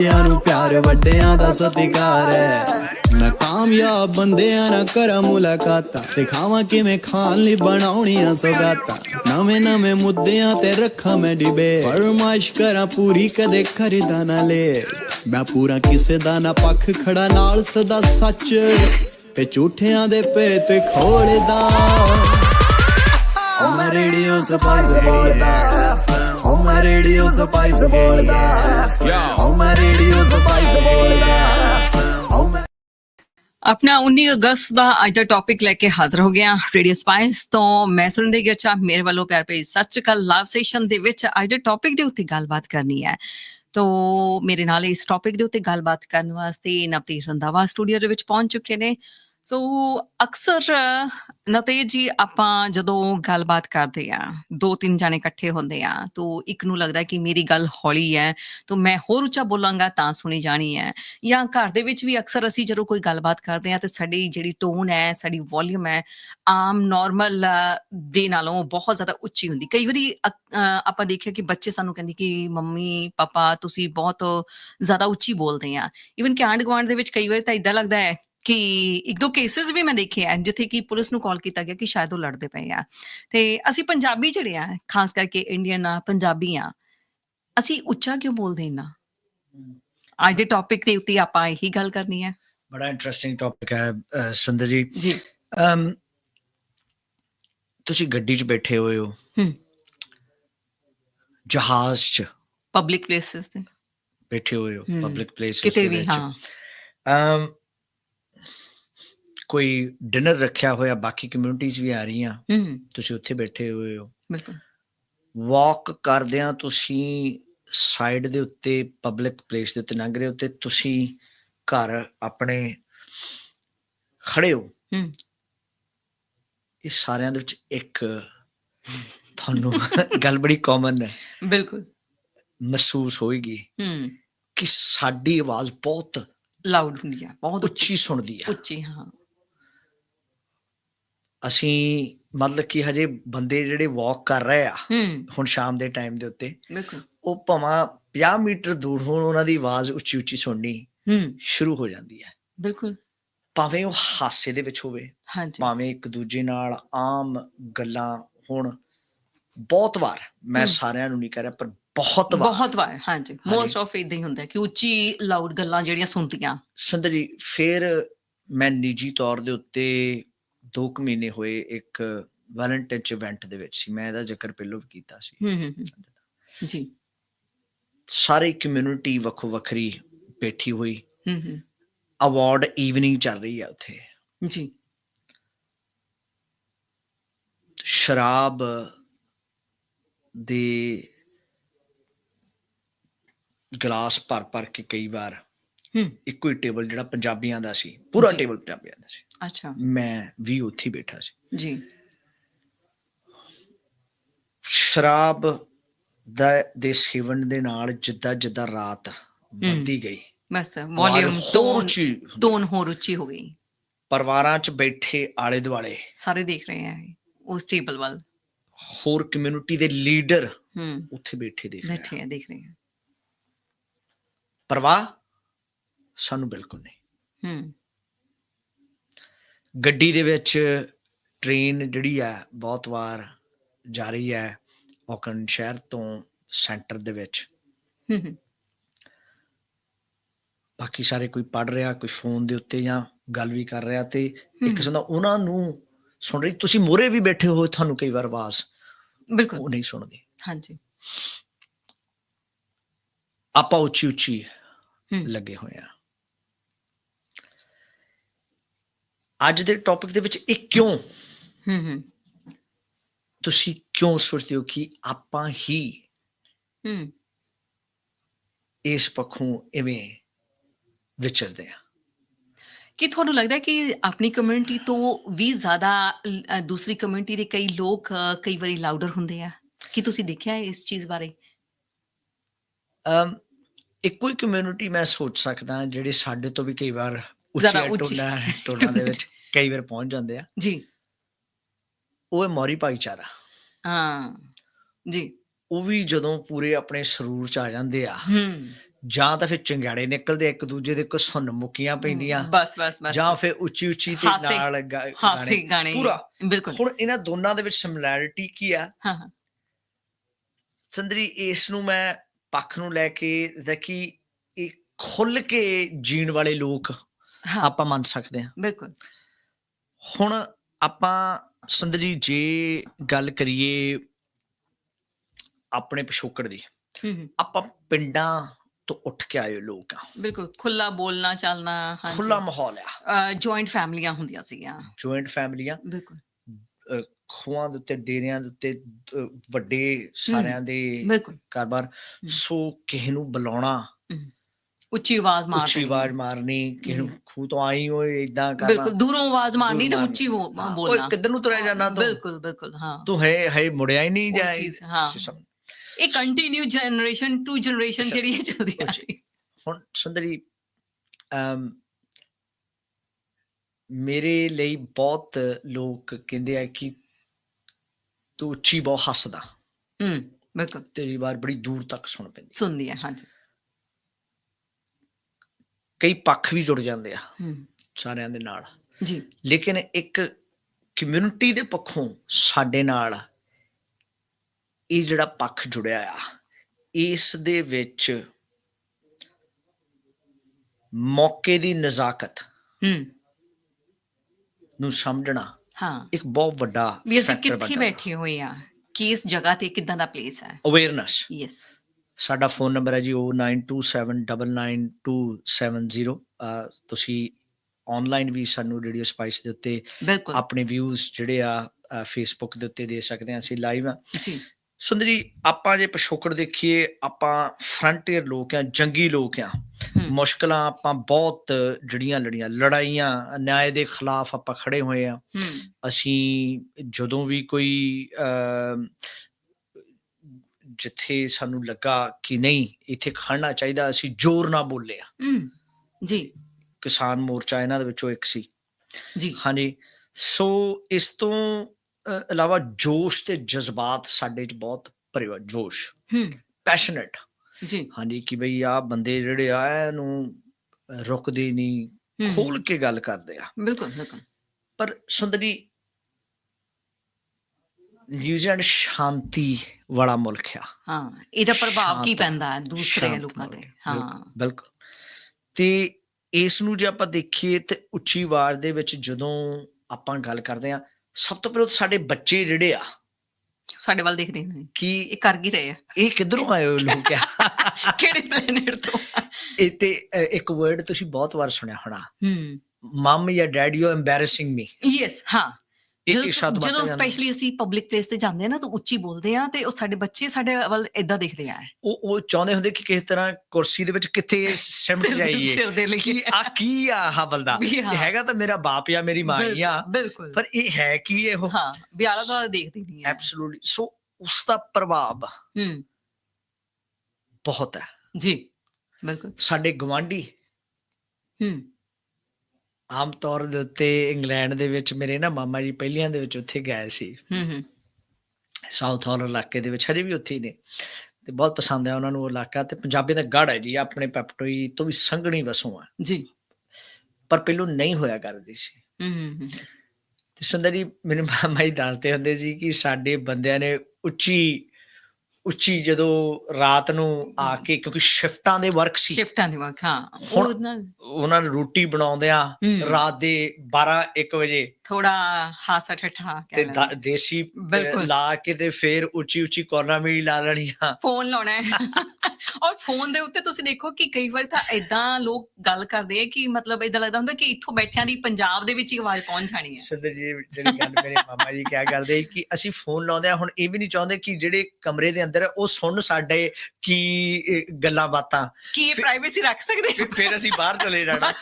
ਵੱਡਿਆਂ ਨੂੰ ਪਿਆਰ, ਵੱਡਿਆਂ ਦਾ ਸਤਿਕਾਰ ਹੈ। ਮੈਂ ਕਾਮਯਾਬ ਬੰਦਿਆਂ ਨਾਲ ਕਰਾਂ ਮੁਲਾਕਾਤਾਂ। ਸਿਖਾਵਾਂ ਕਿਵੇਂ ਖਾਣ ਲਈ ਬਣਾਉਣੀਆਂ ਸੌਗਾਤਾਂ। ਨਵੇਂ ਨਵੇਂ ਮੁੱਦਿਆਂ ਤੇ ਰੱਖਾਂ ਮੈਂ ਡਿਬੇ ਫਰਮਾਇਸ਼ ਕਰਾਂ ਪੂਰੀ, ਕਦੇ ਖਰੀਦਾ ਨਾ ਲੈ। ਮੈਂ ਪੂਰਾ ਕਿਸੇ ਦਾ ਨਾ ਪੱਖ ਖੜਾ ਨਾਲ ਸਦਾ ਸੱਚ। ਤੇ ਝੂਠਿਆਂ ਦੇ ਭੇਤ ਖੋਲਦਾ। ਓ ਮੈਂ ਰੇਡੀਓ ਸਪਾਈਸ ਬੋਲਦਾ। ਓ ਮੈਂ ਰੇਡੀਓ ਸਪਾਈਸ ਬੋਲਦਾ। ਓ ਮੈਂ ਰੇਡੀਓ ਸਪਾਈਸ ਬੋਲਦਾ। ਆਪਣਾ 19 ਅਗਸਤ ਦਾ ਅੱਜ ਦਾ ਟੌਪਿਕ ਲੈ ਕੇ ਹਾਜ਼ਰ ਹੋ ਗਿਆ ਰੇਡੀਓ ਸਪਾਈਸ ਤੋਂ। ਮੈਂ ਸੁਰਿੰਦਰ ਗਿਰਚਾ ਮੇਰੇ ਵੱਲੋਂ ਪਿਆਰ ਭੇਜ ਸੱਚ ਕੱਲ ਲਾਈਵ ਸੈਸ਼ਨ ਦੇ ਵਿੱਚ ਅੱਜ ਦੇ ਟੌਪਿਕ ਦੇ ਉੱਤੇ ਗੱਲਬਾਤ ਕਰਨੀ ਹੈ। ਤੋ ਮੇਰੇ ਨਾਲ ਇਸ ਟੌਪਿਕ ਦੇ ਉੱਤੇ ਗੱਲਬਾਤ ਕਰਨ ਵਾਸਤੇ ਨਵਦੀਪ ਰੰਦਾਵਾ ਸਟੂਡੀਓ ਦੇ ਵਿੱਚ ਪਹੁੰਚ ਚੁੱਕੇ ਨੇ। ਸੋ ਅਕਸਰ ਨਤੇਜ ਜੀ ਆਪਾਂ ਜਦੋਂ ਗੱਲਬਾਤ ਕਰਦੇ ਆ ਦੋ ਤਿੰਨ ਜਾਣੇ ਇਕੱਠੇ ਹੁੰਦੇ ਆ ਤੋ ਇੱਕ ਨੂੰ ਲੱਗਦਾ ਕਿ ਮੇਰੀ ਗੱਲ ਹੌਲੀ ਹੈ, ਤੋ ਮੈਂ ਹੋਰ ਉੱਚਾ ਬੋਲਾਂਗਾ ਤਾਂ ਸੁਣੀ ਜਾਣੀ ਹੈ, ਜਾਂ ਘਰ ਦੇ ਵਿੱਚ ਵੀ ਅਕਸਰ ਅਸੀਂ ਜਦੋਂ ਕੋਈ ਗੱਲਬਾਤ ਕਰਦੇ ਆ ਤੇ ਸਾਡੀ ਜਿਹੜੀ ਟੋਨ ਹੈ, ਸਾਡੀ ਵੋਲਿਊਮ ਹੈ, ਆਮ ਨਾਰਮਲ ਦੇ ਨਾਲੋਂ ਬਹੁਤ ਜ਼ਿਆਦਾ ਉੱਚੀ ਹੁੰਦੀ। ਕਈ ਵਾਰੀ ਅ- ਆਪਾਂ ਦੇਖਿਆ ਕਿ ਬੱਚੇ ਸਾਨੂੰ ਕਹਿੰਦੇ ਕਿ, ਮੰਮੀ, ਪਾਪਾ, ਤੁਸੀਂ ਬਹੁਤ ਜ਼ਿਆਦਾ ਉੱਚੀ ਬੋਲਦੇ ਆ। ਇਵਨ ਕਿ ਆਂਢ ਗੁਆਂਢ ਦੇ ਵਿੱਚ ਕਈ ਵਾਰ ਤਾਂ ਇਦਾਂ ਲੱਗਦਾ ਹੈ ਕਿ ਇੱਕ ਦੋ ਕੇਸਿਸ ਵੀ ਮੈਂ ਦੇਖੇ ਆ ਜਿੱਥੇ ਕਿ ਪੁਲਿਸ ਨੂੰ ਕਾਲ ਕੀਤਾ ਗਿਆ ਕਿ ਸ਼ਾਇਦ ਉਹ ਲੜਦੇ ਪਏ ਆ। ਤੇ ਅਸੀਂ ਪੰਜਾਬੀ ਜਿਹੜੇ ਆ ਖਾਸ ਕਰਕੇ ਇੰਡੀਅਨ ਆ ਪੰਜਾਬੀ ਆ ਅਸੀਂ ਉੱਚਾ ਕਿਉਂ ਬੋਲਦੇ ਇੰਨਾ? ਅੱਜ ਦੇ ਟੌਪਿਕ ਦੇ ਉੱਤੇ ਆਪਾਂ ਇਹੀ ਗੱਲ ਕਰਨੀ ਹੈ ਬੜਾ ਇੰਟਰਸਟਿੰਗ ਟੌਪਿਕ ਹੈ ਸੁੰਦਰ ਜੀ। ਜੀ। ਅਮ ਤੁਸੀਂ ਗੱਡੀ 'ਚ ਬੈਠੇ ਹੋਏ ਹੋ। ਹਮ। ਜਹਾਜ਼ 'ਚ ਪਬਲਿਕ ਪਲੇਸਿਸ ਤੇ। ਬੈਠੇ ਹੋਏ ਹੋ ਪਬਲਿਕ ਪਲੇਸ ਕਿਤੇ ਵੀ ਹਾਂ। ਅਮ ਕੋਈ ਡਿਨਰ ਰੱਖਿਆ ਹੋਇਆ ਬਾਕੀ ਕਮਿਊਨਿਟੀਆਂ ਵੀ ਆ ਰਹੀਆਂ। ਤੁਸੀਂ ਉੱਥੇ ਬੈਠੇ ਹੋਏ ਹੋ। ਬਿਲਕੁਲ। ਵਾਕ ਕਰਦਿਆਂ ਤੁਸੀਂ ਸਾਈਡ ਦੇ ਉੱਤੇ ਪਬਲਿਕ ਪਲੇਸ ਦੇ ਉੱਤੇ ਲੰਘ ਰਹੇ ਹੋ ਤੇ ਤੁਸੀਂ ਘਰ ਆਪਣੇ ਖੜੇ ਹੋ। ਇਹ ਸਾਰਿਆਂ ਦੇ ਵਿੱਚ ਇੱਕ ਤੁਹਾਨੂੰ ਗੱਲ ਬੜੀ ਕਾਮਨ ਹੈ। ਬਿਲਕੁਲ। ਮਹਿਸੂਸ ਹੋਏਗੀ ਕਿ ਸਾਡੀ ਆਵਾਜ਼ ਬਹੁਤ ਲਾਊਡ ਹੁੰਦੀ ਆ ਬਹੁਤ ਉੱਚੀ ਸੁਣਦੀ ਹੈ ਉੱਚੀ ਹਾਂ। ਅਸੀਂ ਮਤਲਬ ਕਿ ਹਜੇ ਬੰਦੇ ਜਿਹੜੇ ਵਾਕ ਕਰ ਰਹੇ ਆ ਹੁਣ ਸ਼ਾਮ ਦੇ ਟਾਈਮ ਦੇ ਉੱਤੇ ਬਿਲਕੁਲ। ਉਹ ਭਾਵੇਂ 50 ਮੀਟਰ ਦੂਰ ਹੋਣ ਉਹਨਾਂ ਦੀ ਆਵਾਜ਼ ਉੱਚੀ ਉੱਚੀ ਸੁਣਨੀ ਸ਼ੁਰੂ ਹੋ ਜਾਂਦੀ ਹੈ। ਬਿਲਕੁਲ। ਭਾਵੇਂ ਉਹ ਹਾਸੇ ਦੇ ਵਿੱਚ ਹੋਵੇ ਹਾਂਜੀ। ਭਾਵੇਂ ਇੱਕ ਦੂਜੇ ਨਾਲ ਆਮ ਗੱਲਾਂ ਹੋਣ ਬਹੁਤ ਵਾਰ ਮੈਂ। ਸਾਰਿਆਂ ਨੂੰ ਨਹੀਂ ਕਹਿ ਰਿਹਾ ਪਰ ਬਹੁਤ ਵਾਰ। ਬਹੁਤ ਵਾਰ ਹਾਂਜੀ। ਮੋਸਟ ਆਫ ਇਦਾਂ ਹੀ ਹੁੰਦਾ ਕਿ ਉੱਚੀ ਲਾਊਡ ਗੱਲਾਂ ਜਿਹੜੀਆਂ ਸੁਣਦੀਆਂ। ਸੁੰਦਰ ਜੀ ਫਿਰ ਮੈਂ ਨਿੱਜੀ ਤੌਰ ਦੇ ਉੱਤੇ 2 ਕੁ ਮਹੀਨੇ ਹੋਏ ਇੱਕ ਵੈਲੈਂਟਾਈਨ ਇਵੈਂਟ ਦੇ ਵਿੱਚ ਸੀ। ਮੈਂ ਇਹਦਾ ਜ਼ਿਕਰ ਪਹਿਲਾਂ ਵੀ ਕੀਤਾ ਸੀ। ਹਮ ਹਮ। ਜੀ। ਸਾਰੀ ਕਮਿਊਨਿਟੀ ਵੱਖੋ ਵੱਖਰੀ ਬੈਠੀ ਹੋਈ। ਹਮ ਹਮ ਅਵਾਰਡ ਈਵਨਿੰਗ ਚੱਲ ਰਹੀ ਹੈ ਉੱਥੇ। ਜੀ। ਸ਼ਰਾਬ ਦੇ ਗਲਾਸ ਭਰ ਭਰ ਕੇ ਕਈ ਵਾਰ ਹਮ ਇੱਕੋ ਹੀ ਟੇਬਲ ਜਿਹੜਾ ਪੰਜਾਬੀਆਂ ਦਾ ਸੀ ਪੂਰਾ। ਟੇਬਲ ਪੰਜਾਬੀਆਂ ਦਾ ਸੀ। ਅੱਛਾ। ਮੈਂ ਵੀ ਉੱਥੇ ਹੀ ਬੈਠਾ ਸੀ। ਜੀ। ਸ਼ਰਾਬ ਦਾ ਦੇ ਸੇਵਨ ਦੇ ਨਾਲ ਜਿੱਦਾਂ ਜਿੱਦਾਂ ਰਾਤ ਵੱਧਦੀ ਗਈ ਬਸ ਵੋਲਿਊਮ ਟੋਨ। ਟੋਨ ਹੋਰ ਉੱਚੀ ਹੋ ਗਈ। ਪਰਿਵਾਰਾਂ 'ਚ ਬੈਠੇ ਆਲੇ ਦੁਆਲੇ ਸਾਰੇ ਦੇਖ ਰਹੇ ਆ ਉਸ ਟੇਬਲ ਵੱਲ। ਹੋਰ ਕਮਿਊਨਿਟੀ ਦੇ ਲੀਡਰ ਹਮ ਉੱਥੇ ਬੈਠੇ ਦੇਖ ਰਹੇ ਆ। ਬੈਠੇ ਆ ਦੇਖ ਰਹੇ ਆ। ਪਰਵਾਹ? ਸਾਨੂੰ ਬਿਲਕੁਲ ਨਹੀਂ। ਹਮ ਗੱਡੀ ਦੇ ਵਿੱਚ ਟ੍ਰੇਨ ਜਿਹੜੀ ਹੈ ਬਹੁਤ ਵਾਰ ਜਾ ਰਹੀ ਹੈ ਔਕਲੈਂਡ ਸ਼ਹਿਰ ਤੋਂ ਸੈਂਟਰ ਦੇ ਵਿੱਚ। ਹਮ, ਬਾਕੀ ਸਾਰੇ ਕੋਈ ਪੜ ਰਿਹਾ ਕੋਈ ਫੋਨ ਦੇ ਉੱਤੇ ਜਾਂ ਗੱਲ ਵੀ ਕਰ ਰਿਹਾ ਤੇ। ਇੱਕ ਕਿਸਮ ਦਾ ਉਹਨਾਂ ਨੂੰ ਸੁਣ ਰਹੀ ਤੁਸੀਂ ਮੋਰੇ ਵੀ ਬੈਠੇ ਹੋ ਤੁਹਾਨੂੰ ਕਈ ਵਾਰ ਆਵਾਜ਼ ਬਿਲਕੁਲ। ਉਹ ਨਹੀਂ ਸੁਣਦੀ। ਹਾਂਜੀ। ਆਪਾਂ ਉੱਚੀ ਉੱਚੀ ਲੱਗੇ ਹੋਏ ਆ ਅੱਜ ਦੇ ਟੌਪਿਕ ਦੇ ਵਿੱਚ ਇਹ ਕਿਉਂ? ਹਮ ਹਮ ਤੁਸੀਂ ਕਿਉਂ ਸੋਚਦੇ ਹੋ ਕਿ ਆਪਾਂ ਹੀ ਹਮ ਇਸ ਪੱਖੋਂ ਇਵੇਂ ਵਿਚਰਦੇ ਆ ਕੀ ਤੁਹਾਨੂੰ ਲੱਗਦਾ ਹੈ ਕਿ ਆਪਣੀ ਕਮਿਊਨਿਟੀ ਤੋਂ ਵੀ ਜ਼ਿਆਦਾ ਦੂਸਰੀ ਕਮਿਊਨਿਟੀ ਦੇ ਕਈ ਲੋਕ ਕਈ ਵਾਰੀ ਲਾਊਡਰ ਹੁੰਦੇ ਆ? ਕੀ ਤੁਸੀਂ ਦੇਖਿਆ ਹੈ ਇਸ ਚੀਜ਼ ਬਾਰੇ? ਅਮ ਇੱਕੋ ਹੀ ਕਮਿਊਨਿਟੀ ਮੈਂ ਸੋਚ ਸਕਦਾ ਜਿਹੜੇ ਸਾਡੇ ਤੋਂ ਵੀ ਕਈ ਵਾਰ ਉੱਚੀ। ਟੋਨਾਂ ਟੋਨਾਂ ਦੇ ਵਿੱਚ ਕਈ ਵਾਰ ਪਹੁੰਚ ਜਾਂਦੇ ਆ। ਜੀ। ਉਹ ਹੈ ਮੌਰੀ ਭਾਈਚਾਰਾ। ਹਾਂ। ਜੀ। ਉਹ ਵੀ ਜਦੋਂ ਪੂਰੇ ਆਪਣੇ ਸਰੂਰ ਚ ਆ ਜਾਂਦੇ ਆ ਹਮ ਜਾਂ ਤਾਂ ਫਿਰ ਚੰਗਾੜੇ ਨਿਕਲਦੇ ਇੱਕ ਦੂਜੇ ਦੇ ਕੋ ਸੁਣ ਮੁਕੀਆਂ ਪੈਂਦੀਆਂ ਬਸ ਬਸ ਬਸ। ਜਾਂ ਫਿਰ ਉੱਚੀ ਉੱਚੀ ਤੇ ਨਾਲ ਹਾਸੇ ਗਾਣੇ। ਪੂਰਾ। ਬਿਲਕੁਲ। ਹੁਣ ਇਹਨਾਂ ਦੋਨਾਂ ਦੇ ਵਿੱਚ ਸਿਮਿਲੈਰਿਟੀ ਕੀ ਆ? ਹਾਂ ਹਾਂ। ਸੰਦਰੀ ਇਸ ਨੂੰ ਮੈਂ ਪੱਖ ਨੂੰ ਲੈ ਕੇ ਜ਼ਕੀ ਇਹ ਖੁੱਲ ਕੇ ਜੀਣ ਵਾਲੇ ਲੋਕ ਹਾਂ। ਆਪਾਂ ਮੰਨ ਸਕਦੇ ਹਾਂ। ਬਿਲਕੁਲ। ਹੁਣ ਆਪਾਂ ਸੰਦਰੀ ਜੇ ਗੱਲ ਕਰੀਏ ਆਪਣੇ ਪਿਛੋਕੜ ਦੀ ਆਪਾਂ ਪਿੰਡਾਂ ਤੋਂ ਉੱਠ ਕੇ ਆਏ ਲੋਕ ਆ। ਬਿਲਕੁਲ ਖੁੱਲਾ ਬੋਲਣਾ ਚੱਲਣਾ ਖੁੱਲਾ ਮਾਹੌਲ ਆ। ਜੁਆਇੰਟ ਫੈਮਲੀਆਂ ਹੁੰਦੀਆਂ ਸੀਗੀਆਂ। ਜੁਆਇੰਟ ਫੈਮਲੀਆਂ। ਬਿਲਕੁਲ। ਖੂਹਾਂ ਦੇ ਉੱਤੇ ਡੇਰਿਆਂ ਦੇ ਉੱਤੇ ਵੱਡੇ ਸਾਰਿਆਂ ਦੇ ਕਾਰੋਬਾਰ। ਸੋ ਕਿਸੇ ਨੂੰ ਬੁਲਾਉਣਾ ਉੱਚੀ ਆਵਾਜ਼ ਮਾਰ ਉੱਚੀ। ਆਵਾਜ਼ ਮਾਰਨੀ ਕਿਸੇ ਨੂੰ। ਖੂਹ ਤੋਂ ਆਈ ਓਏ ਇਦਾਂ ਕਰਨਾ। ਬਿਲਕੁਲ ਦੂਰੋਂ ਆਵਾਜ਼ ਮਾਰਨੀ ਤੇ ਉੱਚੀ ਬੋਲਣਾ। ਓਏ ਕਿੱਧਰ ਨੂੰ ਤੁਰਿਆ ਜਾਣਾ ਤੂੰ? ਬਿਲਕੁਲ ਬਿਲਕੁਲ ਹਾਂ। ਤੂੰ ਹੈ ਹੈ ਮੁੜਿਆ ਹੀ ਨਹੀਂ ਜਾਏ। ਹਾਂ। ਇਹ ਕੰਟੀਨਿਊ ਜਨਰੇਸ਼ਨ ਟੂ ਜਨਰੇਸ਼ਨ ਜਿਹੜੀ ਚੱਲਦੀ ਆ। ਹੁਣ ਸੁੰਦਰੀ ਅਮ ਮੇਰੇ ਲਈ ਬਹੁਤ ਲੋਕ ਕਹਿੰਦੇ ਆ ਕਿ ਤੂੰ ਉੱਚੀ ਬਹੁਤ ਹੱਸਦਾ। ਹੂੰ ਬਿਲਕੁਲ। ਤੇਰੀ ਆਵਾਜ਼ ਬੜੀ ਦੂਰ ਤੱਕ ਸੁਣ ਪੈਂਦੀ। ਸੁਣਦੀ ਹੈ ਹਾਂਜੀ। ਕਈ ਪੱਖ ਵੀ ਜੁੜ ਜਾਂਦੇ ਆ ਸਾਰਿਆਂ ਦੇ ਨਾਲ। ਜੀ। ਲੇਕਿਨ ਇੱਕ ਕਮਿਊਨਿਟੀ ਦੇ ਪੱਖੋਂ ਸਾਡੇ ਨਾਲ ਇਹ ਜਿਹੜਾ ਪੱਖ ਜੁੜਿਆ ਆ ਇਸ ਦੇ ਵਿੱਚ ਮੌਕੇ ਦੀ ਨਜ਼ਾਕਤ ਹੂੰ। ਨੂੰ ਸਮਝਣਾ ਹਾਂ। ਇੱਕ ਬਹੁਤ ਵੱਡਾ ਵੀ ਅਸੀਂ ਕਿੱਥੇ ਬੈਠੇ ਹੋਏ ਆ? ਕਿ ਇਸ ਜਗ੍ਹਾ ਤੇ ਕਿਦਾਂ ਦਾ ਪਲੇਸ ਹੈ ਅਵੇਅਰਨੈਸ ਯੈਸ ਸਾਡਾ ਫੋਨ ਨੰਬਰ ਹੈ ਜੀ 0927999270 ਅਹ ਤੁਸੀਂ ਆਨਲਾਈਨ ਵੀ ਸਾਨੂੰ ਰੇਡੀਓ ਸਪਾਈਸ ਦੇ ਉੱਤੇ ਆਪਣੇ ਵਿਊਜ਼ ਜਿਹੜੇ ਆ ਫੇਸਬੁੱਕ ਦੇ ਉੱਤੇ ਦੇ ਸਕਦੇ ਹਾਂ ਅਸੀਂ ਲਾਈਵ ਆ ਜੀ। ਸੁੰਦਰੀ ਆਪਾਂ ਜੇ ਪਿਛੋਕੜ ਦੇਖੀਏ ਆਪਾਂ ਫਰੰਟੀਅਰ ਲੋਕ ਆ ਜੰਗੀ ਲੋਕ ਆ ਮੁਸ਼ਕਲਾਂ ਆਪਾਂ ਬਹੁਤ ਜਿਹੜੀਆਂ ਲੜੀਆਂ ਲੜਾਈਆਂ ਨਿਆਂ ਦੇ ਖਿਲਾਫ ਆਪਾਂ ਖੜੇ ਹੋਏ ਆ ਅਸੀਂ ਜਦੋਂ ਵੀ ਕੋਈ ਜਿੱਥੇ ਸਾਨੂੰ ਲੱਗਾ ਕਿ ਨਹੀਂ ਇੱਥੇ ਖੜਨਾ ਚਾਹੀਦਾ ਅਸੀਂ ਜ਼ੋਰ ਨਾਲ ਬੋਲੇ ਆ ਹੂੰ ਜੀ। ਕਿਸਾਨ ਮੋਰਚਾ ਇਹਨਾਂ ਦੇ ਵਿੱਚੋਂ ਇੱਕ ਸੀ। ਜੀ। ਹਾਂਜੀ ਸੋ ਇਸ ਤੋਂ ਇਲਾਵਾ ਜੋਸ਼ ਤੇ ਜਜ਼ਬਾਤ ਸਾਡੇ 'ਚ ਬਹੁਤ ਭਰੇ ਹੋਏ ਜੋਸ਼। ਹੂੰ। ਪੈਸ਼ਨੇਟ ਜੀ। ਹਾਂਜੀ ਕਿ ਬਈ ਆ ਬੰਦੇ ਜਿਹੜੇ ਆ ਇਹਨੂੰ ਰੁਕਦੇ ਨਹੀਂ ਖੋਲ ਕੇ ਗੱਲ ਕਰਦੇ ਆ। ਬਿਲਕੁਲ ਬਿਲਕੁਲ। ਪਰ ਸੁੰਦਰੀ ਨਿਊਜ਼ੀਲੈਂਡ ਸ਼ਾਂਤੀ ਵਾਲਾ ਮੁਲਕ ਆ। ਹਾਂ ਇਹਦਾ ਪ੍ਰਭਾਵ ਕੀ ਪੈਂਦਾ ਹੈ ਦੂਸਰੇ ਲੋਕਾਂ ਤੇ? ਹਾਂ। ਬਿਲਕੁਲ ਤੇ ਇਸ ਨੂੰ ਜੇ ਆਪਾਂ ਦੇਖੀਏ ਤੇ ਉੱਚੀ ਆਵਾਜ਼ ਦੇ ਵਿੱਚ ਜਦੋਂ ਆਪਾਂ ਗੱਲ ਕਰਦੇ ਆ ਸਭ ਤੋਂ ਪਹਿਲਾਂ ਸਾਡੇ ਬੱਚੇ ਜਿਹੜੇ ਆ ਸਾਡੇ ਵੱਲ ਦੇਖਦੇ ਨੇ ਕਿ ਇਹ ਕਰ ਕੀ ਰਹੇ ਆ? ਇਹ ਕਿੱਧਰੋਂ ਆਏ ਹੋ ਲੋਕ ਆ? ਕਿਹੜੇ ਪਲੈਨਟ ਤੋਂ? ਇਹ ਤੇ ਇੱਕ ਵਰਡ ਤੁਸੀਂ ਬਹੁਤ ਵਾਰ ਸੁਣਿਆ ਹੋਣਾ। ਹੂੰ। ਮਮ ਜਾਂ dad you embarrassing me yes ਹਾਂ। ਜਦੋਂ ਜਦੋਂ। ਸਪੈਸ਼ਲੀ ਅਸੀਂ ਪਬਲਿਕ ਪਲੇਸ ਤੇ ਜਾਂਦੇ ਆ ਨਾ ਤਾਂ ਉੱਚੀ ਬੋਲਦੇ ਆ ਤੇ ਉਹ ਸਾਡੇ ਬੱਚੇ ਸਾਡੇ ਵੱਲ ਇਦਾਂ ਦੇਖਦੇ ਆ। ਉਹ ਉਹ ਚਾਹੁੰਦੇ ਹੁੰਦੇ ਕਿ ਕਿਸ ਤਰ੍ਹਾਂ ਕੁਰਸੀ ਦੇ ਵਿੱਚ ਕਿੱਥੇ ਸਿਮਟ ਦੇ- ਜਾਈਏ ਸਿਰ ਦੇ ਲਈ। ਕਿ ਆ ਕੀ ਆ ਹਬਲ ਦਾ ਵੀ ਹਾਂ। ਇਹ ਹੈਗਾ ਤਾਂ ਮੇਰਾ ਬਾਪ ਜਾਂ ਮੇਰੀ ਮਾਂ ਹੀ ਆ। ਬਿਲਕੁਲ ਪਰ ਇਹ ਹੈ ਕੀ ਇਹ? ਹਾਂ ਵੀ ਆਲਾ ਦੁਆਲਾ ਦੇਖਦੀ ਨਹੀਂ ਹੈ ਐਬਸੋਲੂਟਲੀ ਸੋ ਉਸ ਦਾ ਪ੍ਰਭਾਵ ਹੂੰ। ਬਹੁਤ ਹੈ। ਜੀ ਬਿਲਕੁਲ। ਸਾਡੇ ਗਵਾਂਢੀ ਹੂੰ। ਆਮ ਤੌਰ ਦੇ ਉੱਤੇ ਇੰਗਲੈਂਡ ਦੇ ਵਿੱਚ ਮੇਰੇ ਨਾ ਮਾਮਾ ਜੀ ਪਹਿਲੀਆਂ ਦੇ ਵਿੱਚ ਉੱਥੇ ਗਏ ਸੀ। ਹੂੰ ਹੂੰ। ਸਾਊਥ ਹਾਲ ਇਲਾਕੇ ਦੇ ਵਿੱਚ ਹਜੇ ਵੀ ਉੱਥੇ ਹੀ ਨੇ। ਤੇ ਬਹੁਤ ਪਸੰਦ ਹੈ ਉਹਨਾਂ ਨੂੰ ਉਹ ਇਲਾਕਾ ਤੇ ਪੰਜਾਬੀ ਦਾ ਗੜ ਹੈ ਜੀ ਆਪਣੇ ਪੈਪਟੋਈ ਤੋਂ ਵੀ ਸੰਘਣੀ ਵਸੋਂ ਆ। ਜੀ। ਪਰ ਪਹਿਲੋਂ ਨਹੀਂ ਹੋਇਆ ਕਰਦੀ ਸੀ। ਹੂੰ ਹੂੰ ਤੇ ਸੁੰਦਰ ਮੇਰੇ ਮਾਮਾ ਜੀ ਦੱਸਦੇ ਹੁੰਦੇ ਸੀ ਕਿ ਸਾਡੇ ਬੰਦਿਆਂ ਨੇ ਉੱਚੀ ਉੱਚੀ ਜਦੋਂ ਰਾਤ ਨੂੰ ਆ ਕੇ ਕਿਉਂਕਿ ਸ਼ਿਫਟਾਂ ਦੇ ਵਰਕ ਸੀ। ਸ਼ਿਫਟਾਂ ਦੀ ਵਕ ਹਾਂ। ਹੁਣ- ਉਹ ਨਾ ਉਹਨਾਂ ਨੂੰ ਰੋਟੀ ਬਣਾਉਂਦਿਆਂ। ਰਾਤ ਦੇ 12 1 ਵਜੇ। ਥੋੜਾ ਹਾਸਾ ਠੱਠਾ ਤੇ ਦੇਸੀ। ਲਾ ਕੇ ਤੇ ਫੇਰ ਉੱਚੀ ਉੱਚੀ ਕੋਰਨਾ ਵੀ ਲਾ ਲੈਣੀਆਂ ਫੋਨ ਲਾਉਣਾ ਹੈ। ਔਰ ਫੋਨ ਦੇ ਉੱਤੇ ਤੁਸੀਂ ਦੇਖੋ ਕਿ ਕਈ ਵਾਰ ਤਾਂ ਐਦਾਂ ਲੋਕ ਗੱਲ ਕਰਦੇ ਆ ਕਿ ਮਤਲਬ ਐਦਾਂ ਲੱਗਦਾ ਹੁੰਦਾ ਕਿ ਇੱਥੋਂ ਬੈਠਿਆਂ ਦੀ ਪੰਜਾਬ ਦੇ ਵਿੱਚ ਹੀ ਆਵਾਜ਼ ਪਹੁੰਚ ਜਾਣੀ ਹੈ। ਸਿੰਦਰ ਜੀ ਜਿਹੜੀ ਗੱਲ ਮੇਰੇ ਮਾਮਾ ਜੀ ਕਿਹਾ ਕਰਦੇ ਕਿ ਅਸੀਂ ਫੋਨ ਲਾਉਂਦੇ ਆ ਹੁਣ ਇਹ ਵੀ ਨਹੀਂ ਚਾਹੁੰਦੇ ਕਿ ਜਿਹੜੇ ਕਮਰੇ ਦੇ ਅੰਦਰ ਉਹ ਸੁਣ ਸਾਡੇ ਕੀ ਗੱਲਾਂ ਬਾਤਾਂ। ਕੀ ਪ੍ਰਾਈਵੇਸੀ ਰੱਖ ਸਕਦੇ ਫਿਰ- ਅਸੀਂ ਬਾਹਰ ਚਲੇ ਜਾਣਾ।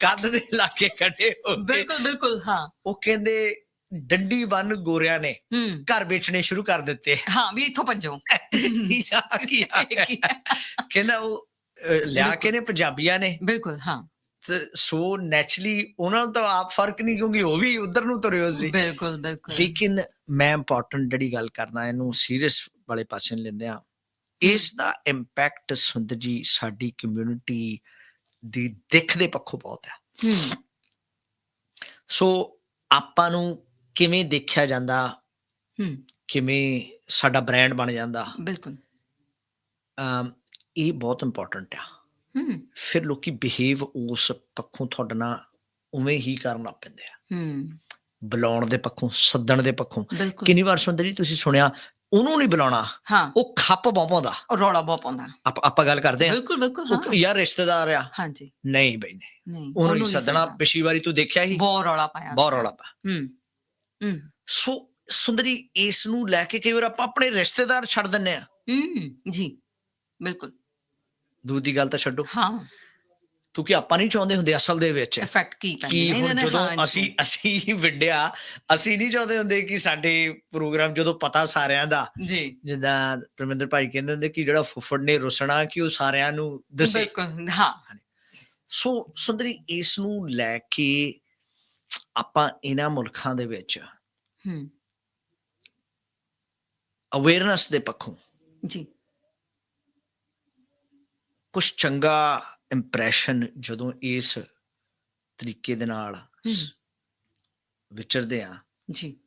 ਕੱਦ ਦੇ ਖੜੇ ਹੋ ਕੇ। ਬਿਲਕੁਲ ਬਿਲਕੁਲ ਹਾਂ। ਉਹ ਕਹਿੰਦੇ ਡੰਡੀ ਬੰਨ ਗੋਰਿਆਂ ਨੇ ਘਰ ਵੇਚਣੇ ਸ਼ੁਰੂ ਕਰ ਦਿੱਤੇ। ਹਾਂ ਵੀ ਇੱਥੋਂ ਭੱਜੋ? ਕਹਿੰਦਾ ਉਹ ਲਿਆ ਕੇ ਨੇ ਪੰਜਾਬੀਆਂ ਨੇ। ਬਿਲਕੁਲ ਹਾਂ। ਸੋ ਨੈਚੁਰਲੀ ਉਹਨਾਂ ਨੂੰ ਤਾਂ ਆਪ ਫ਼ਰਕ ਨਹੀਂ ਕਿਉਂਕਿ ਉਹ ਵੀ ਉਧਰ ਨੂੰ ਤੁਰੇ ਹੋ ਸੀ। ਬਿਲਕੁਲ ਬਿਲਕੁਲ। ਲੇਕਿਨ ਮੈਂ ਇੰਪੋਰਟੈਂਟ ਜਿਹੜੀ ਗੱਲ ਕਰਨਾ ਇਹਨੂੰ ਸੀਰੀਅਸ ਵਾਲੇ ਪਾਸੇ ਨੂੰ ਲੈਂਦੇ ਆ ਇਸ ਦਾ ਇੰਪੈਕਟ ਸੁੰਦਰ ਜੀ ਸਾਡੀ ਕਮਿਊਨਿਟੀ ਦੀ ਦਿੱਖ ਦੇ ਪੱਖੋਂ ਬਹੁਤ ਹੈ। ਸੋ ਆਪਾਂ ਨੂੰ ਕਿਵੇਂ ਦੇਖਿਆ ਜਾਂਦਾ? ਹੂੰ। ਕਿਵੇਂ ਸਾਡਾ ਬ੍ਰਾਂਡ ਬਣ ਜਾਂਦਾ? ਬਿਲਕੁਲ। ਅਮ, ਇਹ ਬਹੁਤ ਇੰਪੋਰਟੈਂਟ ਆ। ਹੂੰ। ਫਿਰ ਲੋਕੀ ਬਿਹੇਵ ਉਸ ਪੱਖੋਂ ਤੁਹਾਡੇ ਨਾਲ ਉਵੇਂ ਹੀ ਕਰਨ ਲੱਗ ਪੈਂਦੇ ਆ। ਹੂੰ। ਬੁਲਾਉਣ ਦੇ ਪੱਖੋਂ ਸੱਦਣ ਦੇ ਪੱਖੋਂ। ਕਿੰਨੀ ਵਾਰ ਸੁਣਦੇ ਜੀ ਤੁਸੀਂ ਸੁਣਿਆ ਉਹਨੂੰ ਨਹੀਂ ਬੁਲਾਉਣਾ। ਹਾਂ। ਉਹ ਖੱਪ ਪਾਉਂਦਾ। ਉਹ ਰੌਲਾ ਬਹੁਤ ਪਾਉਂਦਾ। ਆਪਾਂ ਆਪਾਂ ਗੱਲ ਕਰਦੇ ਆ ਬਿਲਕੁਲ ਬਿਲਕੁਲ ਉਹ ਹਾਂ ਯਾਰ ਰਿਸ਼ਤੇਦਾਰ ਆ। ਹਾਂਜੀ। ਨਹੀਂ ਬਈ ਨਹੀਂ। ਨਹੀਂ ਉਹਨੂੰ ਨਹੀਂ ਸੱਦਣਾ। ਪਿਛਲੀ ਵਾਰੀ ਤੂੰ ਦੇਖਿਆ ਹੀ ਬਹੁਤ ਰੌਲਾ ਪਾਇਆ ਬਹੁਤ ਸੀ। ਰੌਲਾ ਪਾ। ਹੂੰ ਹੂੰ। ਸੋ ਸੁੰਦਰੀ ਇਸ ਨੂੰ ਲੈ ਕੇ ਕਈ ਵਾਰ ਆਪਾਂ ਆਪਣੇ ਰਿਸ਼ਤੇਦਾਰ ਛੱਡ ਦਿੰਨੇ ਆ ਹੂੰ ਜੀ। ਬਿਲਕੁਲ। ਦੂਰ ਦੀ ਗੱਲ ਤਾਂ ਛੱਡੋ। ਹਾਂ। ਕਿਉਂਕਿ ਆਪਾਂ ਨਹੀਂ ਚਾਹੁੰਦੇ ਹੁੰਦੇ ਅਸਲ ਦੇ ਵਿੱਚ ਇਫੈਕਟ ਕੀ ਕਿ ਪੈਂਦੇ ਨੇ ਹੁਣ ਜਦੋਂ ਅਸੀਂ। ਅਸੀਂ ਵਿੰਡਿਆ ਅਸੀਂ ਨਹੀਂ ਚਾਹੁੰਦੇ ਹੁੰਦੇ ਕਿ ਸਾਡੇ ਪ੍ਰੋਗਰਾਮ ਜਦੋਂ ਪਤਾ ਸਾਰਿਆਂ ਦਾ ਜੀ। ਜਿੱਦਾਂ ਪ੍ਰਮਿੰਦਰ ਭਾਈ ਕਹਿੰਦੇ ਹੁੰਦੇ ਕਿ ਜਿਹੜਾ ਫੁੱਫੜ ਨੇ ਰੁਸਣਾ ਕਿ ਉਹ ਸਾਰਿਆਂ ਨੂੰ ਦੱਸੇ। ਬਿਲਕੁਲ ਹਾਂ। ਸੋ ਸੁੰਦਰੀ ਇਸ ਨੂੰ ਲੈ ਕੇ ਆਪਾਂ ਇਹਨਾਂ ਮੁਲਕਾਂ ਦੇ ਵਿੱਚ ਹੂੰ। ਅਵੇਅਰਨੈਸ ਦੇ ਪੱਖੋਂ ਜੀ। ਕੁਝ ਚੰਗਾ ਇੰਪ੍ਰੈਸ਼ਨ ਜਦੋਂ ਇਸ ਤਰੀਕੇ ਦੇ ਨਾਲ। ਵਿਚਰਦੇ ਆ ਜੀ।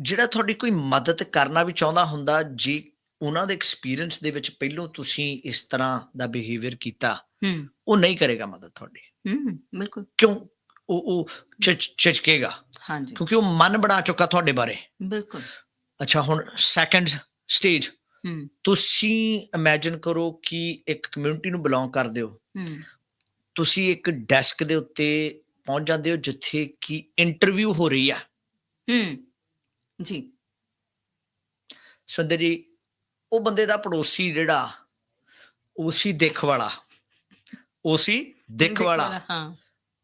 ਜਿਹੜਾ ਤੁਹਾਡੀ ਕੋਈ ਮਦਦ ਕਰਨਾ ਵੀ ਚਾਹੁੰਦਾ ਹੁੰਦਾ ਜੀ ਉਹਨਾਂ ਦੇ ਐਕਸਪੀਰੀਅੰਸ ਦੇ ਵਿੱਚ ਪਹਿਲੋਂ ਤੁਸੀਂ ਇਸ ਤਰ੍ਹਾਂ ਦਾ ਬਿਹੇਵੀਅਰ ਕੀਤਾ ਉਹ ਨਹੀਂ ਕਰੇਗਾ ਮਦਦ ਤੁਹਾਡੀ। ਹੂੰ ਬਿਲਕੁਲ। ਕਿਉਂ? ਉਹ ਉਹ ਚਿਚ- ਚਿਚਕੇਗਾ। ਹਾਂਜੀ। ਕਿਉਂਕਿ ਉਹ ਮਨ ਬਣਾ ਚੁੱਕਾ ਤੁਹਾਡੇ ਬਾਰੇ। ਬਿਲਕੁਲ। ਅੱਛਾ ਹੁਣ ਸੈਕੰਡ ਸਟੇਜ ਤੁਸੀਂ ਇਮੇਜਿਨ ਕਰੋ ਕਿ ਇੱਕ ਕਮਿਊਨਿਟੀ ਨੂੰ ਬਿਲੋਂਗ ਕਰਦੇ ਹੋ। ਤੁਸੀਂ ਇੱਕ ਡੈਸਕ ਦੇ ਉੱਤੇ ਪਹੁੰਚ ਜਾਂਦੇ ਹੋ ਜਿੱਥੇ ਕਿ ਇੰਟਰਵਿਊ ਹੋ ਰਹੀ ਆ। ਹੂੰ। ਜੀ। ਸੁੰਦਰ ਜੀ ਉਹ ਬੰਦੇ ਦਾ ਪੜੋਸੀ ਜਿਹੜਾ ਉਹ ਸੀ ਦੇਖ ਵਾਲਾ। ਉਹ ਸੀ ਦੇਖ ਵਾਲਾ। ਹਾਂ।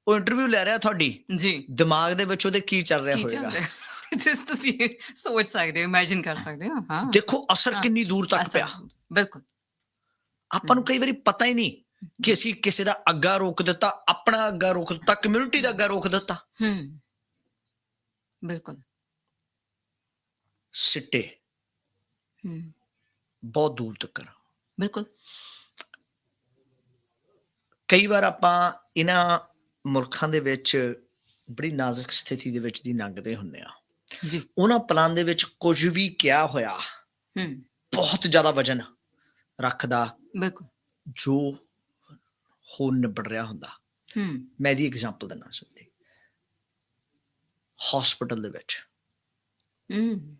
ਉਹ ਇੰਟਰਵਿਊ ਲੈ ਰਿਹਾ ਤੁਹਾਡੀ। ਜੀ। ਦਿਮਾਗ ਦੇ ਵਿੱਚ ਉਹਦੇ ਕੀ ਚੱਲ ਰਿਹਾ ਕੀ ਚੱਲ ਹੋਵੇਗਾ ਰਿਹਾ? ਜਿਸ ਤੁਸੀਂ ਸੋਚ ਸਕਦੇ ਹੋ ਇਮੇਜਿਨ ਕਰ ਸਕਦੇ ਹੋ ਹਾਂ। ਦੇਖੋ ਅਸਰ ਕਿੰਨੀ ਦੂਰ ਤੱਕ ਪਿਆ। ਬਿਲਕੁਲ। ਆਪਾਂ ਨੂੰ ਕਈ ਵਾਰੀ ਪਤਾ ਹੀ ਨਹੀਂ ਕਿ ਅਸੀਂ ਕਿਸੇ ਦਾ ਅੱਗਾ ਰੋਕ ਦਿੱਤਾ ਆਪਣਾ ਅੱਗਾ ਰੋਕ ਦਿੱਤਾ ਕਮਿਊਨਿਟੀ ਦਾ ਅੱਗਾ ਰੋਕ ਦਿੱਤਾ। ਹੂੰ। ਬਿਲਕੁਲ। ਸਿੱਟੇ। ਹੂੰ। ਬਹੁਤ ਦੂਰ ਤੱਕ। ਬਿਲਕੁਲ। ਕਈ ਵਾਰ ਆਪਾਂ ਇਹਨਾਂ ਮੁਲਕਾਂ ਦੇ ਵਿੱਚ ਬੜੀ ਨਾਜ਼ੁਕ ਸਥਿਤੀ ਦੇ ਵਿੱਚ ਦੀ ਲੰਘਦੇ ਹੁੰਨੇ ਆ ਜੀ। ਉਹਨਾਂ ਪਲਾਨ ਦੇ ਵਿੱਚ ਕੁਝ ਵੀ ਕਿਹਾ ਹੋਇਆ ਹੂੰ। ਬਹੁਤ ਜ਼ਿਆਦਾ ਵਜਨ ਰੱਖਦਾ। ਬਿਲਕੁਲ। ਜੋ ਹੋ ਨਿਬੜ ਰਿਹਾ ਹੁੰਦਾ। ਹੂੰ। ਮੈਂ ਇਹਦੀ ਐਗਜ਼ਾਮਪਲ ਦਿੰਨਾ ਸੁਣਦੇ ਹਸਪੀਟਲ ਦੇ ਵਿੱਚ ਹੂੰ।